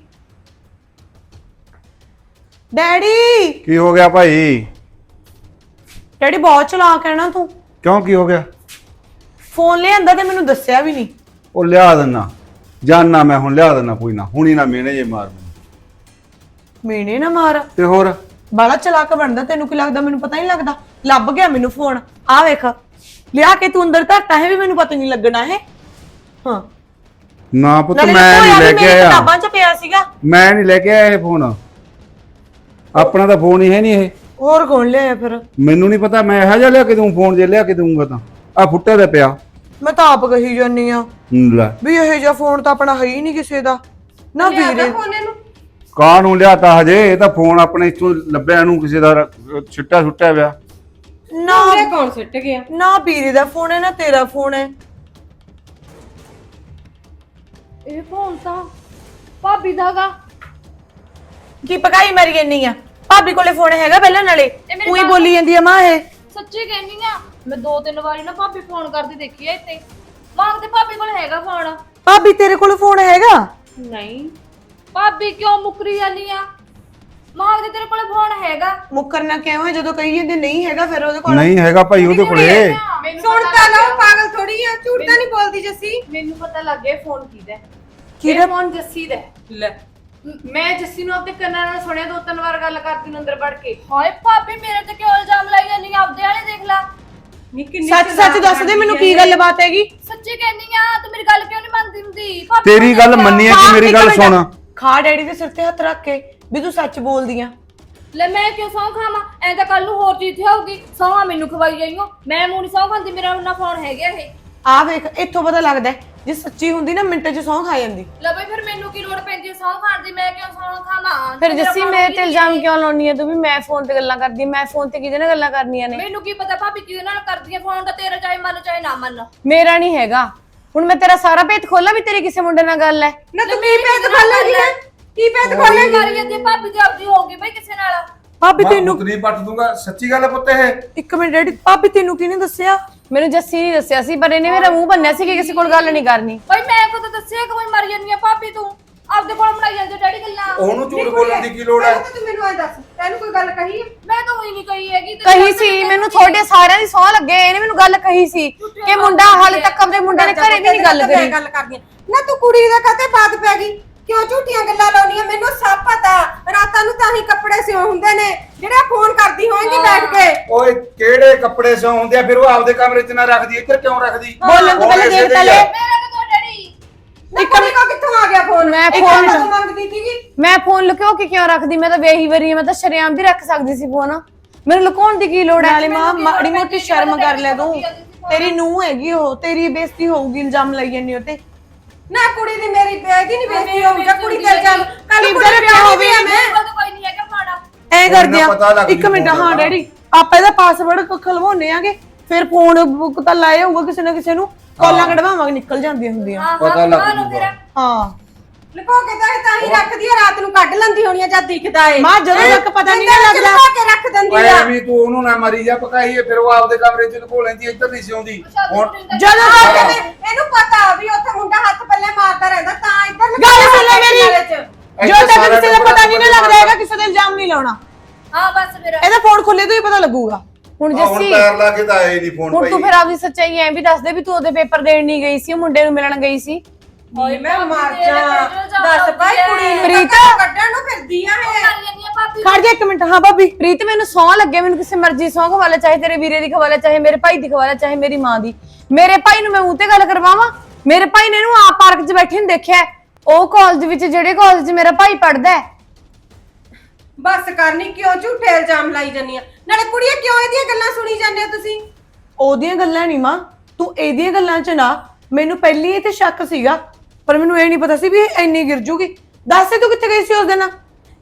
ਡੈਡੀ! ਕੀ ਹੋ ਗਿਆ ਭਾਈ? ਡੈਡੀ ਬਹੁਤ ਚਲਾਕ ਹੈ ਨਾ ਤੂੰ। ਕਿਉਂ ਕੀ ਹੋ ਗਿਆ? ਫੋਨ ਲਿਆਂਦਾ ਤੇ ਮੈਨੂੰ ਦੱਸਿਆ ਵੀ ਨਹੀਂ। ਉਹ ਲਿਆ ਦੇਣਾ ਜਾਨਣਾ ਮੈਂ ਹੁਣ ਲਿਆ ਦੇਣਾ ਕੋਈ ਨਾ। ਹੁਣੀ ਨਾ ਮੇਨੇ ਜੇ ਮਾਰ ਮੈਨੂੰ। ਮੈਨੇ ਨਾ ਮਾਰ। ਤੇ ਹੋਰ? ਬਾਲਾ ਚਲਾਕ ਬਣਦਾ ਤੈਨੂੰ ਕੀ ਲੱਗਦਾ? ਮੈਨੂੰ ਪਤਾ ਨਹੀਂ ਲੱਗਦਾ। ਲੱਭ ਗਿਆ ਮੈਨੂੰ ਫੋਨ ਆ ਵੇਖ ਲਿਆ ਕੇ ਤੂੰ ਅੰਦਰ ਧਰਤਾ ਹੈ ਵੀ ਮੈਨੂੰ ਪਤਾ ਨਹੀਂ ਲੱਗਣਾ ਹੈ ਹਾਂ। ਨਾ ਪੁੱਤ ਮੈਂ ਨਹੀਂ ਲੈ ਕੇ ਆਇਆ। ਕਿਤਾਬਾਂ 'ਚ ਪਿਆ ਸੀਗਾ। ਮੈਂ ਨਹੀਂ ਲੈ ਕੇ ਆਇਆ ਇਹ ਫੋਨ ਆਪਣਾ ਤਾਂ ਫੋਨ ਹੀ ਹੈ ਨਹੀਂ ਇਹ। ਹੋਰ ਕੌਣ ਲਿਆਇਆ ਫਿਰ? ਮੈਨੂੰ ਨਹੀਂ ਪਤਾ ਮੈਂ ਇਹੋ ਜਿਹਾ ਲਿਆ ਕੇ ਦੂੰ ਫੋਨ ਜੇ ਲਿਆ ਕੇ ਦੂੰਗਾ ਤਾਂ। ਆ ਫੁੱਟਿਆ ਦਾ ਪਿਆ। ਮੈਂ ਤਾਂ ਆਪ ਕਹੀ ਜਾਨੀ ਆ ਲੈ। ਵੀ ਇਹ ਜਿਹਾ ਫੋਨ ਤਾਂ ਆਪਣਾ ਹੈ ਹੀ ਨਹੀਂ ਕਿਸੇ ਦਾ। ਨਾ ਵੀਰੇ। ਫੋਨ ਇਹਨੂੰ ਕਾਂ ਨੂੰ ਲਿਆਤਾ ਹਜੇ? ਇਹ ਤਾਂ ਫੋਨ ਆਪਣੇ ਇੱਥੋਂ ਲੱਭਿਆ ਨੂੰ ਕਿਸੇ ਦਾ ਛਿੱਟਾ ਛੁੱਟਿਆ ਪਿਆ। ਨਾ ਇਹ ਕੌਣ ਸਿੱਟ ਗਿਆ? ਨਾ ਵੀਰੇ ਦਾ ਫੋਨ ਹੈ ਨਾ ਤੇਰਾ ਫੋਨ ਹੈ। ਇਹ ਫੋਨ ਤਾਂ? ਭਾਬੀ ਦਾਗਾ ਕੀ ਪਕਾਈ ਮਰ ਗਈ ਆ? ਭਾਬੀ ਕੋਲੇ ਫੋਨ ਹੈਗਾ ਪਹਿਲਾਂ ਨਾਲੇ। ਮੇਰੇ ਉਹੀ ਨਾਲ- ਬੋਲੀ ਜਾਂਦੀ ਆ ਮਾਂ ਇਹ। ਸੱਚੀ ਕਹਿੰਨੀ ਆ ਮੈਂ ਦੋ ਤਿੰਨ ਵਾਰੀ ਨਾ ਭਾਬੀ ਫੋਨ ਕਰਦੀ ਦੇਖੀ ਆ ਇੱਥੇ। ਮੰਗਦੇ ਭਾਬੀ ਕੋਲ ਹੈਗਾ ਫੋਨ। ਭਾਬੀ ਤੇਰੇ ਕੋਲ ਫੋਨ ਹੈਗਾ? ਨਹੀਂ। ਭਾਬੀ ਕਿਉਂ ਮੁਕਰੀ ਜਾਂਦੀ ਆ? ਮੰਗਦੇ ਤੇਰੇ ਕੋਲ ਫੋਨ ਹੈਗਾ। ਮੁੱਕਰਨਾ ਕਿਉਂ ਹੈ? ਜਦੋਂ ਕਹੀ ਜਾਂਦੇ ਨਹੀਂ ਹੈਗਾ ਫਿਰ ਉਹਦੇ ਕੋਲ ਨਹੀਂ ਹੈਗਾ ਭਾਈ ਉਹਦੇ ਕੋਲੇ। ਮੈਨੂੰ ਸੁਣ ਤਾਂ ਲਓ ਪਾਗਲ ਥੋੜੀ ਆ ਝੂਠ ਤਾਂ ਨਹੀਂ ਬੋਲਦੀ ਜੱਸੀ। ਮੈਨੂੰ ਪਤਾ ਲੱਗ ਗਿਆ ਫੋਨ ਕਿਹਦਾ ਹੈ। ਕਿਹਦਾ? ਫੋਨ ਜੱਸੀ ਦਾ ਹੈ। ਲੈ। ਮ- ਮੈਂ ਜੱਸੀ ਨੂੰ ਆਪਣੇ ਕੰਨਾਂ ਨਾਲ ਸੁਣਿਆ ਦੋ ਤਿੰਨ ਵਾਰ ਗੱਲ ਕਰਦੀ ਨੂੰ ਅੰਦਰ ਵੜ ਕੇ। ਹਾਏ ਭਾਬੀ ਮੇਰੇ ਤੇ ਕਿਉਂ ਇਲਜ਼ਾਮ ਲਾਈ ਜਾਂਦੀ ਆ? ਆਪਦੇ ਵਾਲੇ ਦੇਖ ਲੈ। ਨੀ ਕਿੰਨੀ ਸੱਚ ਸੱਚ ਦੱਸ ਦੇ ਮੈਨੂੰ ਕੀ ਗੱਲ ਬਾਤ ਹੈਗੀ? ਸੱਚੀ ਕਹਿੰਨੀ ਆ ਤੂੰ ਮੇਰੀ ਗੱਲ ਕਿਉਂ ਨਹੀਂ ਮੰਨਦੀ ਹੁੰਦੀ? ਭਾਬੀ ਤੇਰੀ ਗੱਲ ਦੇਖਿਆ। ਮੰਨੀ ਹੈ ਕਿ ਮੇਰੀ ਗੱਲ। ਸੁਣ। ਖਾ ਡੈਡੀ ਦੇ ਸਿਰ ਤੇ ਹੱਥ ਰੱਖ ਕੇ। ਵੀ ਤੂੰ ਸੱਚ ਬੋਲਦੀ ਆ ਲੈ ਮੈਂ ਕਿਉਂ ਸੌਂ ਖਾਵਾਂ? ਐ ਤਾਂ ਕੱਲ ਨੂੰ ਹੋਰ ਚੀਜ਼ ਹੋਊਗੀ ਸੌਂਹਾਂ ਮੈਨੂੰ ਖਵਾਈ ਜਾਈਓ। ਮੈਂ ਮੂੰਹ ਨਹੀਂ ਸੌਂ ਖਾਂਦੀ ਮੇਰਾ ਉਹਨਾਂ ਫੋਨ ਹੈਗਾ ਇਹ। ਆ ਵੇਖ ਇੱਥੋਂ ਪਤਾ ਲੱਗਦਾ ਹੈ, ਜੇ ਸੱਚੀ ਹੁੰਦੀ ਨਾ ਮਿੰਟ 'ਚ ਸੌਂ ਖਾ ਜਾਂਦੀ। ਲੈ ਬਈ ਫਿਰ ਮੈਨੂੰ ਕੀ ਲੋੜ ਪੈਂਦੀ ਹੈ ਸੌਂ ਖਾਣ ਦੀ? ਮੈਂ ਕਿਉਂ ਸੌਂ ਖਾਵਾਂ? ਫਿਰ ਮੇਰਾ ਜੱਸੀ phone ਮੇਰੇ ਹੀ ਤੇ ਇਲਜ਼ਾਮ ਕਿਉਂ ਲਾਉਣੀ ਹੈ? ਤੂੰ ਵੀ ਮੈਂ ਫੋਨ ਤੇ ਗੱਲਾਂ ਕਰਦੀ ਹਾਂ, ਮੈਂ ਫੋਨ ਤੇ ਕਿਹਦੇ ਨਾਲ ਗੱਲਾਂ ਕਰਨੀਆਂ ਨੇ? ਮੈਨੂੰ ਕੀ ਪਤਾ ਭਾਬੀ ਕਿਹਦੇ ਨਾਲ ਕਰਦੀ ਹੈ ਫੋਨ ਤਾਂ ਤੇਰਾ ਚਾਹੇ ਮੰਨ ਚਾਹੇ ਨਾ ਮੰਨ। ਮੇਰਾ ਨਹੀਂ ਹੈਗਾ। ਹੁਣ ਮੈਂ ਤੇਰਾ ਸਾਰਾ ਭੇਤ ਖੋਲਾਂ ਵੀ ਤੇਰੀ ਕਿਸੇ ਮੁੰਡੇ ਨਾਲ ਗੱਲ ਹੈ? ਨਾ ਤੂੰ ਕੀ ਪੈਦ ਖੋਲੇਗੀ ਹੈ ਕੀ ਪੈਦ ਕੋਲੇ ਮਾਰੀ ਜਾਂਦੀ ਹੈ, ਭਾਬੀ ਦੀ ਆਪਦੀ ਹੋਊਗੀ ਬਈ ਕਿਸੇ ਨਾਲ। ਭਾਬੀ ਤੈਨੂੰ ਨਹੀਂ ਪੱਟ ਦੂੰਗਾ ਸੱਚੀ ਗੱਲ ਪੁੱਤ ਇਹ? ਇੱਕ ਮਿੰਟ ਡੈਡੀ ਭਾਬੀ ਤੈਨੂੰ ਕਿਹਨੇ ਦੱਸਿਆ? ਮੈਨੂੰ ਜੱਸੀ ਨਹੀਂ ਦੱਸਿਆ ਸੀ ਪਰ ਇਹਨੇ ਮੇਰਾ ਮੂੰਹ ਬੰਨਿਆ ਸੀ ਕਿ ਕਿਸੇ ਕੋਲ ਗੱਲ ਨਹੀਂ ਕਰਨੀ। ਬਈ ਮੈਂ ਕਦੋਂ ਦੱਸਿਆ ਕਿ ਕੋਈ ਮਰ ਜਾਂਦੀ ਹੈ ਭਾਬੀ ਤੂੰ। ਆਪਦੇ ਕੋਲ ਬਣਾਈ ਜਾਂਦੀ ਡੈਡੀ ਗੱਲਾਂ। ਉਹਨੂੰ ਝੂਠ ਬੋਲਣ ਦੀ ਕੀ ਲੋੜ ਹੈ ਤੂੰ ਮੈਨੂੰ ਐ ਦੱਸ ਤੈਨੂੰ ਕੋਈ ਗੱਲ ਕਹੀ? ਹੈ? ਮੈਂ ਤਾਂ ਉਹੀ ਨਹੀਂ ਕਹੀ ਹੈਗੀ ਤੇ ਕਹੀ ਸੀ ਮੈਨੂੰ ਤੁਹਾਡੇ ਸਾਰਿਆਂ ਦੀ ਸੌ ਲੱਗੇ ਇਹਨੇ ਮੈਨੂੰ ਗੱਲ ਕਹੀ ਸੀ ਕਿ ਮੁੰਡਾ ਹਾਲੇ ਤੱਕ ਆਪਣੇ ਮੁੰਡੇ ਨੇ ਘਰੇ ਵੀ ਨਹੀਂ ਗੱਲ ਮੈਂ ਕਰੀ। ਗੱਲ ਕਰਦੀ ਹਾਂ। ਨਾ ਤੂੰ ਕੁੜੀ ਦਾ ਕਾਤੇ ਬਾਤ ਪੈ ਗਈ? ਕਿਉਂ ਝੂਠੀਆਂ ਗੱਲਾਂ ਲਾਉਣੀਆਂ ਮੈਨੂੰ ਸਭ ਪਤਾ। ਰਾਤਾਂ ਨੂੰ ਤਾਂ ਹੀ ਕੱਪੜੇ ਸਿਉ ਹੁੰਦੇ ਨੇ। ਜਿਹੜਾ ਫੋਨ ਕਰਦੀ ਹੋਏਗੀ ਬੈਠ ਕੇ। ਓਏ ਕਿਹੜੇ ਕੱਪੜੇ ਸਿਉਂ ਹੁੰਦੇ ਆ? ਫਿਰ ਉਹ ਆਪਦੇ ਕਮਰੇ 'ਚ ਨਾ ਰੱਖਦੀ ਇੱਧਰ ਕਿਉਂ ਰੱਖਦੀ? ਬੋਲਣ ਤੋਂ ਪਹਿਲਾਂ ਦੇਖ ਤਾਂ ਲੈ ਮੇਰਾ ਕਦੋਂ ਡੈਡੀ ਇੱਕ ਮਿੰਟ ਕਿੱਥੋਂ ਆ ਗਿਆ ਫੋਨ। ਮੈਂ ਇੱਕ ਫੋਨ- ਮਿੰਟ ਮੰਗਦੀ ਸੀਗੀ। ਮੈਂ ਫੋਨ ਲੁਕਿਓ ਕਿ ਕਿਉਂ ਰੱਖਦੀ? ਮੈਂ ਤਾਂ ਵੇਹੀ ਵਰੀ ਹਾਂ, ਮੈਂ ਤਾਂ ਸ਼ਰੇਆਮ ਵੀ ਰੱਖ ਸਕਦੀ ਸੀ ਫੋਨ। ਮੈਨੂੰ ਲੁਕਾਉਣ ਦੀ ਕੀ ਲੋੜ ਹੈ? ਨਾਲੇ ਮਾਂ ਮਾੜੀ ਮੋਟੀ ਸ਼ਰਮ ਕਰ ਲੈ ਤੂੰ। ਤੇਰੀ ਨੂੰਹ ਹੈਗੀ ਉਹ ਤੇਰੀ ਬੇਇੱਜ਼ਤੀ ਹੋਊਗੀ ਇਲਜ਼ਾਮ ਲਾਈ ਜਾਂਦੀ ਉੱਤੇ। ਨਾ ਕੁੜੀ ਦੀ ਮੇਰੀ ਬੇਇੱਜ਼ਤੀ ਨਹੀਂ ਬੇਇੱਜ਼ਤੀ ਹੋਊ ਜਾਂ ਕੁੜੀ ਤੇ ਜਾਮ ਕੱਲ ਕੀ ਕੁੜੀ ਵਿਆਹ ਹੋਵੇ ਹੋਵੇ ਮੈਂ। ਕੋਈ ਨਹੀਂ ਹੈਗਾ ਫਾੜਾ ਐ ਕਰਦੇ ਆ ਇੱਕ ਮਿੰਟ ਹਾਂ। ਡੈਡੀ ਆਪਾਂ ਇਹਦਾ ਪਾਸਵਰਡ ਖਲਵਾਉਨੇ ਆਗੇ ਫਿਰ ਫੋਨ ਬੁੱਕ ਤਾਂ ਲਾਇਆ ਹੋਊਗਾ ਕਿਸੇ ਨਾ ਕਿਸੇ ਨੂੰ ਕਾਲਾਂ ਕਢਵਾਵਾਂਗੇ ਨਿਕਲ ਜਾਂਦੀਆਂ ਹੁੰਦੀਆਂ। ਹਾਂ ਪਤਾ ਹਾਂ ਲੱਗ ਜੂਗਾ। ਹਾਂ। ਲੁਕੋ ਕੇ ਤਾਂ ਇਹ ਤਾਂ ਹੀ ਰੱਖਦੀ ਆ ਰਾਤ ਨੂੰ ਕੱਢ ਲੈਂਦੀ ਹੋਣੀ ਆ ਜਦ ਦਿਖਦਾ ਏ। ਮਾਂ ਜਦੋਂ ਤੱਕ ਪਤਾ ਨਹੀਂ ਨਾ ਜਿੰਦਾ ਲੱਗਦਾ। ਲੁਕੋ ਕੇ ਰੱਖ ਦਿੰਦੀ ਓਏ ਆ। ਐਵੇਂ ਤੂੰ ਉਹਨੂੰ ਨਾ ਮਰੀ ਜਾ ਪਕਾਈਏ ਫਿਰ ਉਹ ਆਪਦੇ ਕਮਰੇ 'ਚ ਲੁਕੋ ਲੈਂਦੀ ਇੱਧਰ ਨਹੀਂ ਸਿਉਂਦੀ। ਹੁਣ ਜਦੋਂ ਆ ਤੱਕ ਜਿਵੇਂ ਇਹਨੂੰ ਪਤਾ ਵੀ ਉੱਥੇ ਮੁੰਡਾ ਹੱਥ ਪੱਲੇ ਮਾਰਦਾ ਰਹਿੰਦਾ ਤਾਂ ਇੱਧਰ ਲੁਕੋ ਗੱਲ ਸੁਣ ਲੈ ਕੇ ਮੇਰੀ। ਨਾਲੇ ਚ। ਜਦੋਂ ਤੱਕ ਕਿਸੇ ਦਾ ਪਤਾ ਨਹੀਂ ਨਾ ਲੱਗਦਾ ਹੈਗਾ ਕਿਸੇ ਦਾ ਇਲਜ਼ਾਮ ਨਹੀਂ ਲਾਉਣਾ। ਹਾਂ ਬਸ ਫਿਰ। ਇਹਦਾ ਫੋਨ ਖੁੱਲੇ ਤੋਂ ਹੀ ਪਤਾ ਲੱਗੂਗਾ। ਹੁਣ ਹੁਣ ਜੱਸੀ ਪੈਰ ਲਾ ਕੇ ਤਾਂ ਆਏ ਨਹੀਂ ਫੋਨ ਹੁਣ ਤੂੰ ਫਿਰ ਆਪਦੀ ਸੱਚਾਈ ਐਂ ਵੀ ਦੱਸ ਦੇ ਵੀ ਤੂੰ ਉਹਦੇ ਪੇਪਰ ਦੇਣ ਨਹੀਂ ਗਈ ਸੀ ਉਹ ਮੁੰਡੇ ਨੂੰ ਮਿਲਣ ਗਈ ਸੀ। ਓਏ ਮੈਂ ਮਰ ਜਾ। ਦੱਸ ਭਾਈ। ਕੁੜੀ ਨੂੰ ਪ੍ਰੀਤ। ਕੱਢਣ ਨੂੰ ਫਿਰਦੀ ਆ ਇਹ। ਕਰ ਲੈਣੀ ਆ ਭਾਬੀ ਖੜ ਜਾ ਇੱਕ ਮਿੰਟ। ਹਾਂ ਭਾਬੀ ਪ੍ਰੀਤ ਮੈਨੂੰ ਸੌ ਲੱਗੇ ਮੈਨੂੰ ਕਿਸੇ ਮਰਜ਼ੀ ਸੌ ਖਵਾਲੇ ਚਾਹੇ ਤੇਰੇ ਵੀਰੇ ਦੀ ਖਵਾਲੇ ਚਾਹੇ ਮੇਰੇ ਭਾਈ ਦੀ ਖਵਾਲੇ ਚਾਹੇ ਮੇਰੀ ਮਾਂ ਦੀ। ਮੇਰੇ ਭਾਈ ਨੂੰ ਮੈਂ ਮੂੰਹ ਤੇ ਗੱਲ ਕਰਵਾਵਾਂ? ਮੇਰੇ ਭਾਈ ਨੇ ਇਹਨੂੰ ਆਪ ਪਾਰਕ 'ਚ ਬੈਠੇ ਨੂੰ ਦੇਖਿਆ। ਉਹ ਕਾਲਜ ਵਿੱਚ ਜਿਹੜੇ ਕਾਲਜ 'ਚ ਮੇਰਾ ਭਾਈ ਪੜਦਾ ਹੈ। ਬਸ ਕਰਨੀ ਕਿਉਂ ਝੂਠੇ ਇਲਜ਼ਾਮ ਲਾਈ ਜਾਂਦੀਆਂ ਨਾਲੇ ਕੁੜੀਆਂ ਕਿਉਂ ਇਹਦੀਆਂ ਗੱਲਾਂ ਸੁਣੀ ਜਾਂਦੇ ਹੋ ਤੁਸੀਂ? ਉਹਦੀਆਂ ਗੱਲਾਂ ਨਹੀਂ ਮਾਂ। ਤੂੰ ਇਹਦੀਆਂ ਗੱਲਾਂ 'ਚ ਨਾ। ਮੈਨੂੰ ਪਹਿਲੀ ਇਹ ਤੇ ਸ਼ੱਕ ਸੀਗਾ ਪਰ ਮੈਨੂੰ ਇਹ ਨਹੀਂ ਪਤਾ ਸੀ ਵੀ ਇਹ ਇੰਨੀ ਗਿਰ ਜੂਗੀ। ਦੱਸ ਤੂੰ ਕਿੱਥੇ ਗਈ ਸੀ ਉਸ ਦਿਨ?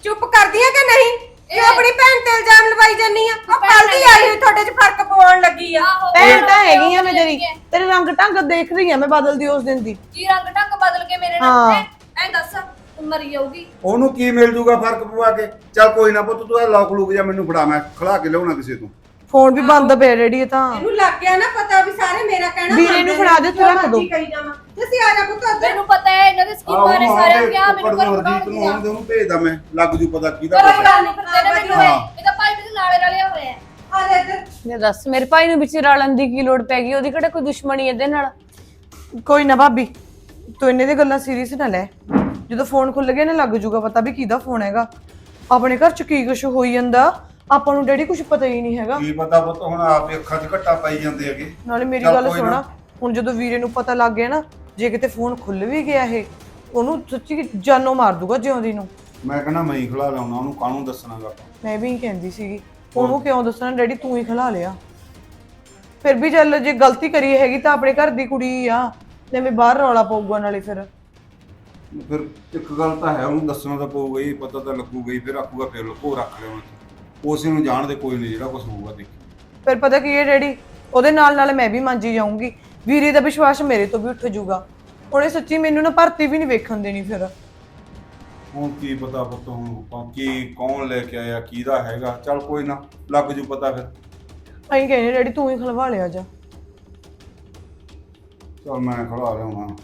ਚੁੱਪ ਕਰਦੀ ਆ ਕਿ ਨਹੀਂ? ਕਿਉਂ ਆਪਣੀ ਭੈਣ ਤੇ ਇਲਜ਼ਾਮ ਲਵਾਈ ਜਾਂਦੀ ਆ। ਉਹ ਕੱਲ ਦੀ ਆਈ ਹੋਈ ਤੁਹਾਡੇ 'ਚ ਫ਼ਰਕ ਪਾਉਣ ਲੱਗੀ ਆ। ਆਹੋ ਭੈਣ ਤਾਂ ਹੈਗੀ ਆ ਮੈਂ ਤੇਰੀ। ਤੇਰੇ ਰੰਗ ਢੰਗ ਦੇਖ ਰਹੀ ਆ ਮੈਂ ਬਦਲਦੀ ਉਸ ਦਿਨ ਦੀ। ਕੀ ਰੰਗ ਢੰਗ ਬਦਲ ਕੇ ਮੇਰੇ ਹਾਂ। ਨਾਲ ਐ ਦੱਸ ਤੂੰ ਮਰੀ ਜਾਊਗੀ। ਉਹਨੂੰ ਕੀ ਮਿਲ ਜੂਗਾ ਫ਼ਰਕ ਪਵਾ ਕੇ? ਚੱਲ ਕੋਈ ਨਾ ਪੁੱਤ ਤੂੰ ਇਹ ਲੋਕ ਲੂਕ ਜਾਂ ਮੈਨੂੰ ਫੜਾ ਮੈਂ ਖੜਾ ਕੇ ਲਿਆਉਣਾ ਕਿਸੇ ਤੋਂ। ਫੋਨ ਵੀ ਬੰਦ ਪਿਆ ਰੈਡੀ ਇਹ ਤਾਂ। ਇਹਨੂੰ ਲੱਗ ਗਿਆ ਨਾ ਪਤਾ ਵੀ ਸਾਰੇ ਮੇਰਾ ਕਹਿਣਾ ਵੀਰੇ ਨੂੰ ਫੜਾ ਦੇ, ਨੇ, ਤੂੰ ਰੱਖ ਜੋ ਦੋ। ਮਰਜ਼ੀ ਕਹੀ ਜਾਵਾਂ। ਤੁਸੀਂ ਆ ਜਾ ਪੁੱਤ ਉੱਧਰ। ਮੈਨੂੰ ਪਤਾ ਹੈ ਇਹਨਾਂ ਦੇ ਸਕੀਮਾਂ ਨੇ ਸਾਰੇ ਕਿਹਾ ਮੈਨੂੰ ਕਰ ਹਰਦੀਪ ਨੂੰ ਆਉਂਦੇ ਉਹਨੂੰ ਭੇਜਦਾ ਮੈਂ ਲੱਗ ਜੂ ਪਤਾ ਕਿਹਦਾ ਕੋਈ ਪਤਾ। ਗੱਲ ਨਹੀਂ ਫਿਰ ਤੇਰੇ ਮੈਨੂੰ ਹੈ। ਇਹਦਾ ਭਾਈ ਵੀ ਨਾਲੇ ਰਲਿਆ ਹੋਇਆ ਹੈ ਆ ਜਾ ਇੱਧਰ। ਇਹ ਦੱਸ ਮੇਰੇ ਭਾਈ ਨੂੰ ਵਿੱਚ ਰਲਣ ਦੀ ਕੀ ਲੋੜ ਪੈ ਗਈ? ਉਹਦੀ ਕਿਹੜਾ ਕੋਈ ਦੁਸ਼ਮਣੀ ਇਹਦੇ ਨਾਲ? ਕੋਈ ਨਾ ਭਾਬੀ ਤੂੰ ਇੰਨੇ ਦੀ ਗੱਲਾਂ ਸੀਰੀਅਸ ਨਾ ਲੈ। ਜਦੋਂ ਫੋਨ ਖੁੱਲ ਗਿਆ ਨਾ ਲੱਗ ਜੂਗਾ ਪਤਾ ਵੀ ਕਿਹਦਾ ਫੋਨ ਹੈਗਾ। ਆਪਣੇ ਘਰ ਚ ਕੀ ਕੁਛ ਹੋਈ ਜਾਂਦਾ? ਆਪਾਂ ਨੂੰ ਡੈਡੀ ਕੁਛ ਪਤਾ ਹੀ ਨਹੀਂ ਹੈਗਾ। ਕੀ ਪਤਾ ਪੁੱਤ ਹੁਣ ਆਪੇ ਅੱਖਾਂ 'ਚ ਘੱਟਾ ਪਾਈ ਜਾਂਦੇ ਹੈਗੇ। ਨਾਲੇ ਮੇਰੀ ਚੱਲ ਗੱਲ ਕੋਈ ਸੁਣਾ। ਹੁਣ ਜਦੋਂ ਵੀਰੇ ਨੂੰ ਪਤਾ ਲੱਗ ਗਿਆ ਨਾ ਜੇ ਕਿਤੇ ਫੋਨ ਖੁੱਲ ਵੀ ਗਿਆ ਇਹ ਉਹਨੂੰ ਸੱਚੀ ਜਾਨੋਂ ਮਾਰ ਦੂਗਾ ਜਿਉਂਦੀ ਨੂੰ। ਮੈਂ ਕਹਿੰਦਾ ਮੈਂ ਹੀ ਖੜਾ ਲਾਉਣਾ ਉਹਨੂੰ ਕਾਹਨੂੰ ਦੱਸਣਾਗਾ ਮੈਂ ਵੀ ਇਹੀ ਕਹਿੰਦੀ ਸੀਗੀ ਉਹਨੂੰ ਕਿਉਂ ਦੱਸਣਾ ਡੈਡੀ ਤੂੰ ਹੀ ਖਿਲਾ ਲਿਆ। ਫਿਰ ਵੀ ਚੱਲ ਜੇ ਗਲਤੀ ਕਰੀ ਹੈਗੀ ਤਾਂ ਆਪਣੇ ਘਰ ਦੀ ਕੁੜੀ ਆ ਜਿਵੇਂ ਬਾਹਰ ਰੌਲਾ ਪਊਗਾ ਨਾਲੇ ਫਿਰ। ਫਿਰ ਇੱਕ ਗੱਲ ਤਾਂ ਹੈ ਉਹਨੂੰ ਦੱਸਣਾ ਤਾਂ ਪਊਗਾ ਹੀ ਪਤਾ ਤਾਂ ਲੱਗੂਗਾ ਹੀ ਫਿਰ ਆਖੂਗਾ ਫਿਰ ਲੁਕੋ ਰੱਖ ਲਿਆ ਉਸੇ ਨੂੰ ਜਾਣਦੇ ਕੋਈ ਨਹੀਂ ਜਿਹੜਾ ਕੁਝ ਹੋਊਗਾ ਦੇਖੀ। ਫਿਰ ਪਤਾ ਕੀ ਹੈ ਡੈਡੀ? ਉਹਦੇ ਨਾਲ ਨਾਲ ਮੈਂ ਵੀ ਮੰਜੀ ਜਾਊਂਗੀ। ਵੀਰੇ ਦਾ ਵਿਸ਼ਵਾਸ ਮੇਰੇ ਤੋਂ ਵੀ ਉੱਠ ਜਾਊਗਾ। ਉਹਨੇ ਸੱਚੀ ਮੈਨੂੰ ਨਾ ਭਰਤੀ ਵੀ ਨਹੀਂ ਵੇਖਣ ਦੇਣੀ ਫਿਰ। ਹੁਣ ਕੀ ਪਤਾ ਪੁੱਤ ਹੁਣ ਆਪਾਂ ਕੀ ਕੌਣ ਲੈ ਕੇ ਆਇਆ ਕਿਹਦਾ ਹੈਗਾ? ਚੱਲ ਕੋਈ ਨਾ ਲੱਗ ਜੂ ਪਤਾ ਫਿਰ। ਅਸੀਂ ਕਹਿੰਦੇ ਡੈਡੀ ਤੂੰ ਹੀ ਖਲਵਾ ਲਿਆ ਜਾ। ਚੱਲ ਮੈਂ ਖੜਾ ਲਿਆਉਣਾ।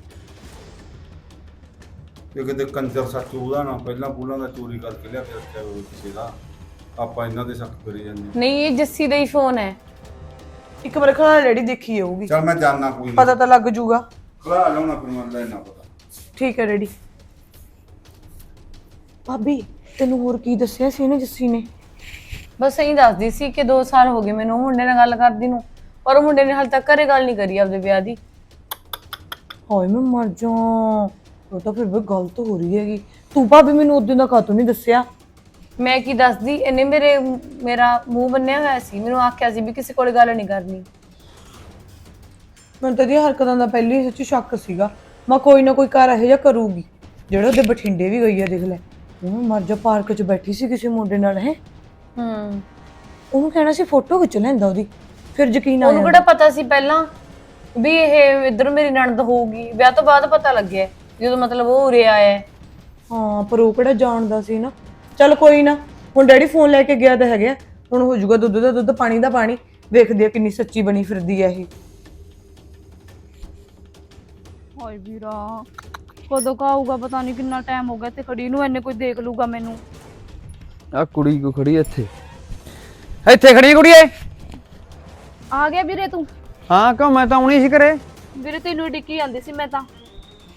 ਕਿ ਕਿਤੇ ਕੰਜਰ ਸੱਚ ਉਹਦਾ ਨਾ ਪਹਿਲਾਂ ਪੂਲਾਂ ਦਾ ਚੋਰੀ ਕਰਕੇ ਲਿਆ ਕੇ ਰੱਖਿਆ ਹੋਵੇ ਕਿਸੇ ਦਾ। ਆਪਾਂ ਇਹਨਾਂ ਦੇ ਸ਼ੱਕ ਕਰੀ ਜਾਂਦੇ। ਨਹੀਂ ਇਹ ਜੱਸੀ ਦਾ ਹੀ ਫੋਨ ਹੈ। ਇੱਕ ਵਾਰ ਖਲਾ ਡੈਡੀ ਦੇਖੀ ਜਾਊਗੀ। ਚੱਲ ਮੈਂ ਜਾਣਾ ਕੋਈ ਨਾ ਪਤਾ ਤਾਂ ਲੱਗ ਜਾਊਗਾ ਖੜਾ ਲਿਆਉਣਾ ਫਿਰ ਮੈਂ ਲੈਣਾ ਪਤਾ। ਠੀਕ ਹੈ ਡੈਡੀ। ਭਾਬੀ ਤੈਨੂੰ ਹੋਰ ਕੀ ਦੱਸਿਆ ਸੀ ਇਹਨੇ ਜੱਸੀ ਨੇ? ਬਸ ਇਹੀ ਦੱਸਦੀ ਸੀ ਕਿ 2 ਸਾਲ ਹੋ ਗਏ ਮੈਨੂੰ ਉਹ ਮੁੰਡੇ ਨਾਲ ਗੱਲ ਕਰਦੀ ਨੂੰ ਪਰ ਉਹ ਮੁੰਡੇ ਨੇ ਹਾਲੇ ਤੱਕ ਘਰੇ ਗੱਲ ਨਹੀਂ ਕਰੀ ਆਪਦੇ ਵਿਆਹ ਦੀ। ਹਾਏ ਮੈਂ ਮਰ ਜਾ ਉਹ ਤਾਂ ਫਿਰ ਵੀ ਗਲਤ ਹੋ ਰਹੀ ਹੈਗੀ। ਤੂੰ ਭਾਬੀ ਮੈਨੂੰ ਉਦੋਂ ਦਾ ਕਾਤੋਂ ਨਹੀਂ ਦੱਸਿਆ? ਮੈਂ ਕੀ ਦੱਸਦੀ? ਇਹਨੇ ਮੇਰੇ ਮੇਰਾ ਮੂੰਹ ਬੰਨਿਆ ਹੋਇਆ ਸੀ। ਮੈਨੂੰ ਆਖਿਆ ਸੀ ਵੀ ਕਿਸੇ ਕੋਲ ਗੱਲ ਨਹੀਂ ਕਰਨੀ। ਮੈਨੂੰ ਤਾਂ ਇਹਦੀਆਂ ਹਰਕਤਾਂ ਦਾ ਪਹਿਲੇ ਸੱਚੀ ਸ਼ੱਕ ਸੀਗਾ। ਮੈਂ ਕੋਈ ਨਾ ਕੋਈ ਘਰ ਇਹੋ ਜਿਹਾ ਕਰੂਗੀ। ਜਿਹੜਾ ਉਹਦੇ ਬਠਿੰਡੇ ਵੀ ਗਈ ਆ ਦੇਖ ਲੈ। ਉਹ ਮਰ ਜਾ ਪਾਰਕ 'ਚ ਬੈਠੀ ਸੀ ਕਿਸੇ ਮੁੰਡੇ ਨਾਲ ਹੈ? ਹੂੰ। ਉਹਨੂੰ ਕਹਿਣਾ ਸੀ ਫੋਟੋ ਖਿੱਚ ਲੈਂਦਾ ਉਹਦੀ। ਫਿਰ ਯਕੀਨ ਆ ਉਹਨੂੰ ਕਿਹੜਾ ਪਤਾ ਸੀ ਪਹਿਲਾਂ? ਵੀ ਇਹ ਇੱਧਰ ਮੇਰੀ ਨਣਦ ਹੋਊਗੀ। ਵਿਆਹ ਤੋਂ ਬਾਅਦ ਪਤਾ ਲੱਗਿਆ। ਜਦੋਂ ਮਤਲਬ ਉਹ ਉਰੇ ਆਇਆ। ਹੈ। ਹਾਂ ਪਰ ਉਹ ਕਿਹੜਾ ਜਾਣਦਾ ਸੀ ਨਾ? ਚੱਲ ਕੋਈ ਨਾ ਹੁਣ ਡੈਡੀ ਫੋਨ ਲੈ ਕੇ ਗਿਆ ਤਾਂ ਹੈਗਾ ਹੁਣ ਹੋ ਜਾਊਗਾ ਦੁੱਧ ਦਾ ਦੁੱਧ ਪਾਣੀ ਦਾ ਪਾਣੀ। ਵੇਖਦੇ ਆ ਕਿੰਨੀ ਸੱਚੀ ਬਣੀ ਫਿਰਦੀ ਆ ਇਹ। ਹਾਏ ਵੀਰਾ ਕਦੋਂ ਕਾ ਆਊਗਾ ਪਤਾ ਨਹੀਂ ਕਿੰਨਾ ਟਾਈਮ ਹੋ ਗਿਆ ਤੇ ਖੜੀ ਨੂੰ ਐਨੇ ਕੋਈ ਦੇਖ ਲੂਗਾ ਮੈਨੂੰ। ਆ ਕੁੜੀ ਕੋ ਖੜੀ ਇੱਥੇ? ਇੱਥੇ ਖੜੀ ਕੁੜੀਏ। ਆ ਗਿਆ ਵੀਰੇ ਤੂੰ। ਹਾਂ ਕਿਉਂ ਮੈਂ ਤਾਂ ਆਉਣੀ ਸੀ ਘਰੇ? ਵੀਰੇ ਤੈਨੂੰ ਡਿੱਕੀ ਜਾਂਦੀ ਸੀ ਮੈਂ ਤਾਂ।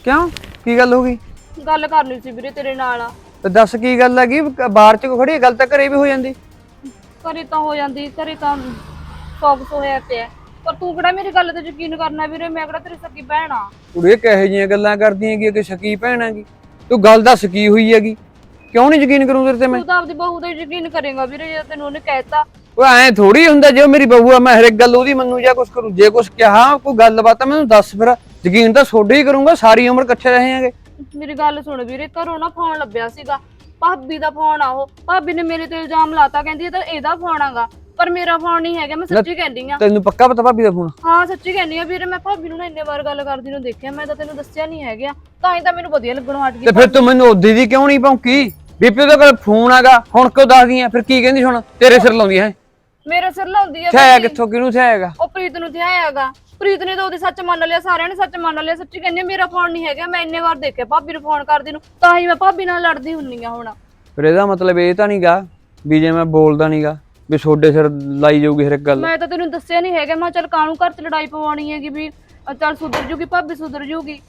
ਕਿਉਂ? ਕੀ ਗੱਲ ਹੋ ਗਈ? ਗੱਲ ਕਰਨੀ ਸੀ ਵੀਰੇ ਤੇਰੇ ਨਾਲ ਤੇ ਦੱਸ ਕੀ ਗੱਲ ਹੈਗੀ ਬਾਹਰ ਚ ਖੜੀ ਗੱਲ ਤਾਂ ਘਰੇ ਵੀ ਹੋ ਜਾਂਦੀ। ਘਰੇ ਤਾਂ ਹੋ ਜਾਂਦੀ ਘਰੇ ਤਾਂ ਫੋਕਸ ਹੋਇਆ ਪਿਆ। ਪਰ ਤੂੰ ਕਿਹੜਾ ਮੇਰੀ ਗੱਲ ਤੇ ਯਕੀਨ ਕਰਨਾ ਵੀਰੇ? ਮੈਂ ਕਿਹੜਾ ਤੇਰੀ ਸੱਕੀ ਭੈਣ ਆ? ਕੁੜੀਏ ਕਿਹੋ ਜਿਹੀਆਂ ਗੱਲਾਂ ਕਰਦੀਆਂ ਕਿ ਕਿ ਸ਼ਕੀ ਭੈਣ ਹੈਗੀ ਤੂੰ ਗੱਲ ਦੱਸ ਕੀ ਹੋਈ ਹੈਗੀ? ਕਿਉਂ ਨਹੀਂ ਯਕੀਨ ਕਰੂੰ ਤੇਰੇ ਤੇ ਮੈਂ? ਤੂੰ ਤਾਂ ਆਪਦੀ ਬਹੂ ਤੇ ਯਕੀਨ ਕਰੇਗਾ ਵੀਰੇ ਜੇ ਤੈਨੂੰ ਉਹਨੇ ਕਹਿਤਾ। ਉਹ ਐ ਥੋੜੀ ਹੁੰਦਾ ਜੇ ਮੇਰੀ ਬਹੂ ਆ ਮੈਂ ਹਰ ਇੱਕ ਗੱਲ ਉਹਦੀ ਮੰਨੂ ਜਾਂ ਕੁਛ ਕਰੂੰ। ਜੇ ਕੁਛ ਕਿਹਾ ਕੋਈ ਗੱਲਬਾਤ ਆ ਮੈਨੂੰ ਦੱਸ ਫਿਰ। ਯਕੀਨ ਤਾਂ ਛੋਡੇ ਹੀ ਕਰੂੰਗਾ ਸਾਰੀ ਉਮਰ ਇਕੱਠੇ ਰਹੇਂਗੇ ਮੇਰੀ ਗੱਲ ਸੁਣ ਵੀਰੇ ਘਰੋਂ ਨਾ ਫੋਨ ਲੱਭਿਆ ਸੀਗਾ। ਭਾਬੀ ਦਾ ਫੋਨ ਆ ਉਹ। ਭਾਬੀ ਨੇ ਮੇਰੇ ਤੇ ਇਲਜ਼ਾਮ ਲਾਤਾ ਕਹਿੰਦੀ ਇਹ ਤਾਂ ਇਹਦਾ ਫੋਨ ਆਗਾ। ਪਰ ਮੇਰਾ ਫੋਨ ਨਹੀਂ ਹੈਗਾ ਮੈਂ ਸੱਚੀ ਕਹਿੰਦੀ ਆ। ਤੈਨੂੰ ਪੱਕਾ ਪਤਾ ਭਾਬੀ ਦਾ ਫੋਨ ਹਾਂ ਸੱਚੀ ਕਹਿੰਦੀ ਆ ਵੀਰੇ ਮੈਂ ਭਾਬੀ ਨੂੰ ਨਾ ਇੰਨੇ ਵਾਰ ਗੱਲ ਕਰਦੀ ਨੂੰ ਦੇਖਿਆ ਮੈਂ ਤਾਂ ਤੈਨੂੰ ਦੱਸਿਆ ਨਹੀਂ ਹੈਗਾ। ਤਾਂ ਹੀ ਤਾਂ ਮੈਨੂੰ ਵਧੀਆ ਲੱਗਣੋਂ ਹਟ ਤੇ ਗਈ ਫਿਰ ਤੂੰ ਮੈਨੂੰ ਉਹਦੀ ਦੀ ਕਿਉਂ ਨਹੀਂ ਭੌਂਕੀ? ਬੀਪੀ ਦਾ ਕੋਲ ਫੋਨ ਆਗਾ ਹੁਣ ਕਿਉਂ ਦੱਸਦੀ ਆ? ਫਿਰ ਕੀ ਕਹਿੰਦੀ ਹੁਣ? ਤੇਰੇ ਸਿਰ ਲਾਉਂਦੀ ਹੈ? ਮੇਰੇ ਸਿਰ ਲਾਉਂਦੀ ਆ ਥਿਆਇਆ ਭਾਬੀ। ਕਿੱਥੋਂ ਕਿਹਨੂੰ ਥਿਆਏਗਾ ਉਹ ਪ੍ਰੀਤ ਨੂੰ ਧਿਆਇਆਗਾ ਪ੍ਰੀਤ ਨੇ ਤਾਂ ਉਹਦੇ ਸੱਚ ਮੰਨ ਲਿਆ ਸਾਰਿਆਂ ਨੇ ਸੱਚ ਮੰਨ ਲਿਆ। ਸੱਚੀ ਕਹਿੰਦੀ ਆ, ਮੇਰਾ ਫੋਨ ਨਹੀਂ ਹੈਗਾ ਮੈਂ ਇੰਨੇ ਵਾਰ ਦੇਖਿਆ ਭਾਬੀ ਨੂੰ ਫੋਨ ਕਰਦੀ ਨੂੰ ਤਾਂ ਹੀ ਮੈਂ ਭਾਬੀ ਨਾਲ ਲੜਦੀ ਹੁੰਨੀ ਆ ਹੁਣ। ਫਿਰ ਇਹਦਾ ਮਤਲਬ ਇਹ ਤਾਂ ਨਹੀਂਗਾ ਵੀ ਜੇ ਮੈਂ ਬੋਲਦਾ ਨਹੀਂਗਾ ਵੀ ਛੋਡੇ ਸਿਰ ਲਾਈ ਜਾਊਗੀ ਹਰ ਇੱਕ ਗੱਲ। ਮੈਂ ਤਾਂ ਤੈਨੂੰ ਦੱਸਿਆ ਨਹੀਂ ਹੈਗਾ ਮੈਂ ਕਿਹਾ ਚੱਲ ਕਾਹਨੂੰ ਘਰ 'ਚ ਲੜਾਈ ਪਵਾਉਣੀ ਹੈਗੀ ਵੀ ਅ, ਚੱਲ ਸੁਧਰ ਜੂਗੀ ਭਾਬੀ ਸੁਧਰ ਜੂਗੀ।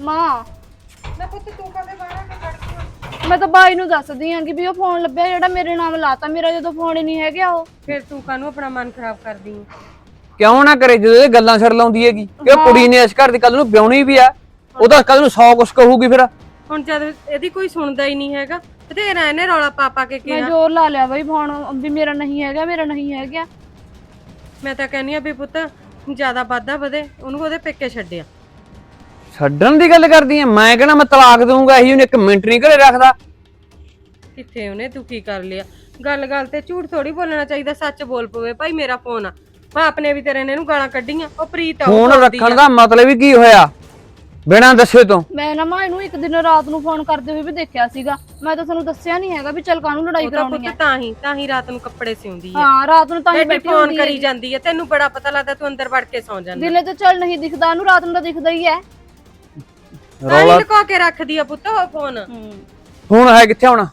ਮਾਂ। ਮੈਂ ਪੁੱਤ ਤੂੰ ਕਦੇ ਬਾਹਰ ਆ ਕੇ ਹੋਈ? ਮੈਂ ਤਾਂ ਬਾਈ ਨੂੰ ਦੱਸਦੀ ਆਂ ਕਿ ਵੀ ਉਹ ਫੋਨ ਲੱਭਿਆ ਜਿਹੜਾ ਮੇਰੇ ਨਾਮ ਲਾਤਾ ਮੇਰਾ ਜਦੋਂ ਫੋਨ ਹੀ ਨਹੀਂ ਹੈਗਾ ਉਹ। ਫਿਰ ਤੂੰ ਕਾਹਨੂੰ ਆਪਣਾ ਮਨ ਖਰਾਬ ਕਰਦੀ ਕਿਉਂ ਨਾ ਕਰੇ ਜਦੋਂ ਇਹ ਗੱਲਾਂ ਸਿਰ ਲਾਉਂਦੀ ਹੈਗੀ। ਕਿ ਉਹ ਕੁੜੀ ਨੇ ਇਸ ਘਰ ਦੀ ਕੱਲ ਨੂੰ ਵਿਆਹਣੀ ਵੀ ਆ ਉਹ ਤਾਂ ਕੱਲ ਨੂੰ 100 ਕੁਛ ਕਹੂਗੀ ਫਿਰ। ਹੁਣ ਜਦ ਇਹਦੀ ਕੋਈ ਸੁਣਦਾ ਹੀ ਨਹੀਂ ਹੈਗਾ ਬਥੇਰਾ ਇਹਨੇ ਰੌਲਾ ਪਾ ਪਾ ਕੇ ਮੈਂ ਕਿਹਾ। ਜ਼ੋਰ ਲਾ ਲਿਆ ਬਈ ਫੋਨ ਵੀ ਮੇਰਾ ਨਹੀਂ ਹੈਗਾ ਮੇਰਾ ਨਹੀਂ ਹੈਗਾ। ਮੈਂ ਤਾਂ ਕਹਿੰਨੀ ਆ ਵੀ ਪੁੱਤ ਜ਼ਿਆਦਾ ਵਾਧਾ ਵਧੇ ਉਹਨੂੰ ਉਹਦੇ ਪੇਕੇ ਛੱਡਿਆ। ਛੱਡਣ ਦੀ ਗੱਲ ਕਰਦੀ ਆ? ਮੈਂ ਕਹਿੰਦਾ ਮੈਂ ਤਲਾਕ ਦਊਂਗਾ ਇਹੀ ਉਹਨੇ ਇੱਕ ਮਿੰਟ ਨਹੀਂ ਘਰੇ ਰੱਖਦਾ। ਕਿੱਥੇ ਉਹਨੇ ਤੂੰ ਕੀ ਕਰ ਲਿਆ? ਗੱਲ ਗੱਲ ਤੇ ਝੂਠ ਥੋੜੀ ਬੋਲਣਾ ਚਾਹੀਦਾ ਸੱਚ ਬੋਲ ਪਵੇ ਭਾਈ ਮੇਰਾ ਫੋਨ ਆ। ਬਾਪ ਨੇ ਵੀ ਤੇਰੇ ਨੇ ਇਹਨੂੰ ਗਾਲਾਂ ਕੱਢੀਆਂ ਉਹ ਪ੍ਰੀਤ ਆ ਉਹ ਫੋਨ ਰੱਖਣ ਆ। ਦਾ ਮਤਲਬ ਹੀ ਕੀ ਹੋਇਆ? ਬਿਨਾਂ ਦੱਸੇ ਤੋਂ। ਮੈਂ ਨਾ ਮਾਂ ਇਹਨੂੰ ਇੱਕ ਦਿਨ ਰਾਤ ਨੂੰ ਫੋਨ ਕਰਦੇ ਹੋਏ ਵੀ ਦੇਖਿਆ ਸੀਗਾ। ਮੈਂ ਤਾਂ ਤੁਹਾਨੂੰ ਦੱਸਿਆ ਨਹੀਂ ਹੈਗਾ ਵੀ ਚੱਲ ਕਾਹਨੂੰ ਲੜਾਈ ਉਹ ਤਾਂ ਕਰਾਉਣੀ ਪੁੱਤ ਹੈ। ਤਾਂ ਹੀ ਤਾਂ ਹੀ ਰਾਤ ਨੂੰ ਕੱਪੜੇ ਸਿਉਂਦੀ ਆ। ਹਾਂ ਰਾਤ ਨੂੰ ਤਾਂ ਹੀ ਬੈਠੀ ਫੋਨ ਹੁੰਦੀ ਕਰੀ ਹੈ ਜਾਂਦੀ ਹੈ ਤੈਨੂੰ ਬੜਾ ਪਤਾ ਲੱਗਦਾ ਤੂੰ ਅੰਦਰ ਵੜ ਕੇ ਸੌਂ ਜਾਂਦਾ। ਦਿਲੇ ਤੇ ਚੱਲ ਨਹੀਂ ਦਿਖਦਾ ਉਹਨੂੰ ਰਾਤ ਨੂੰ ਤਾਂ ਦਿਖਦਾ ਹੀ ਹੈ। ਹੀ ਲੁਕਾ ਕੇ ਰੱਖਦੀ ਆ ਪੁੱਤ ਉਹ ਫੋਨ। ਫੋਨ ਹੈ ਕਿੱਥੇ ਹੁਣ?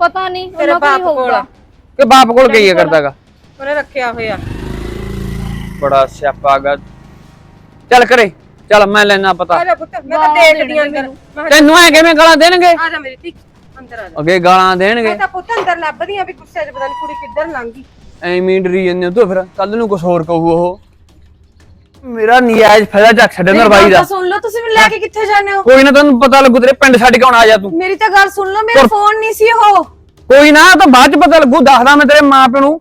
ਪਤਾ ਨਹੀਂ ਤੇਰੇ ਉਹਨਾਂ ਕੋਲ ਹੀ ਬਾਪ ਕੋਲ। ਹੋਊਗਾ। ਕਿ ਬਾਪ ਕੋਲ ਗਈ ਹੈ ਕਰਦਾਗਾ ਉਹਨੇ ਰੱਖਿਆ ਹੋਇਆ। ਬੜਾ ਸਿਆਪਾ ਗਾ। ਚੱਲ ਕਰੇ ਚੱਲ ਮੈਂ ਲੈਣਾ ਪਤਾ। ਆ ਜਾ ਪੁੱਤ ਮੈਂ ਤਾਂ ਗਾਲਾਂ ਦੇਖਦੀ ਆਂ ਦੇਣਗੇ ਅੰਦਰ। ਮੈਂ ਤੈਨੂੰ ਐ ਕਿਵੇਂ ਗਾਲਾਂ ਦੇਣਗੇ? ਆ ਜਾ ਮੇਰੀ ਧੀ ਅੰਦਰ ਆ ਜਾ। ਅੱਗੇ ਗਾਲਾਂ ਦੇਣਗੇ। ਮੈਂ ਤਾਂ ਪੁੱਤ ਅੰਦਰ ਲੱਭਦੀ ਆ ਵੀ ਗੁੱਸੇ 'ਚ ਪਤਾ ਨਹੀਂ ਕੁੜੀ ਕਿੱਧਰ ਲੰਘ ਗਈ। ਐਵੇਂ ਹੀ ਡਰੀ ਜਾਂਦੇ ਹੋ ਤੂੰ ਫਿਰ ਕੱਲ ਨੂੰ ਕੁਝ ਹੋਰ ਕਹੂ ਉਹ। ਮੇਰਾ ਨਿਆਜ਼ ਫਾਇਦਾ ਚੱਕ ਛੱਡੇ ਨਰਵਾਈ ਦਾ। ਸੁਣ ਲਓ ਤੁਸੀਂ ਮੈਨੂੰ ਲੈ ਕੇ ਕਿੱਥੇ ਜਾਂਦੇ ਹੋ? ਕੋਈ ਨਾ ਤੈਨੂੰ ਪਤਾ ਲੱਗੂ ਤੇਰੇ ਪਿੰਡ ਛੱਡ ਕੇ ਹੁਣ ਆ ਜਾ ਤੂੰ। ਮੇਰੀ ਤਾਂ ਗੱਲ ਸੁਣ ਲਓ ਮੇਰਾ। ਫੋਨ ਨਹੀਂ ਸੀ ਉਹ। ਕੋਈ ਨਾ ਤਾਂ ਬਾਅਦ ਚ ਪਤਾ ਲੱਗੂ ਦੱਸਦਾ ਮੈਂ ਤੇਰੇ ਮਾਂ ਪਿਓ ਨੂੰ।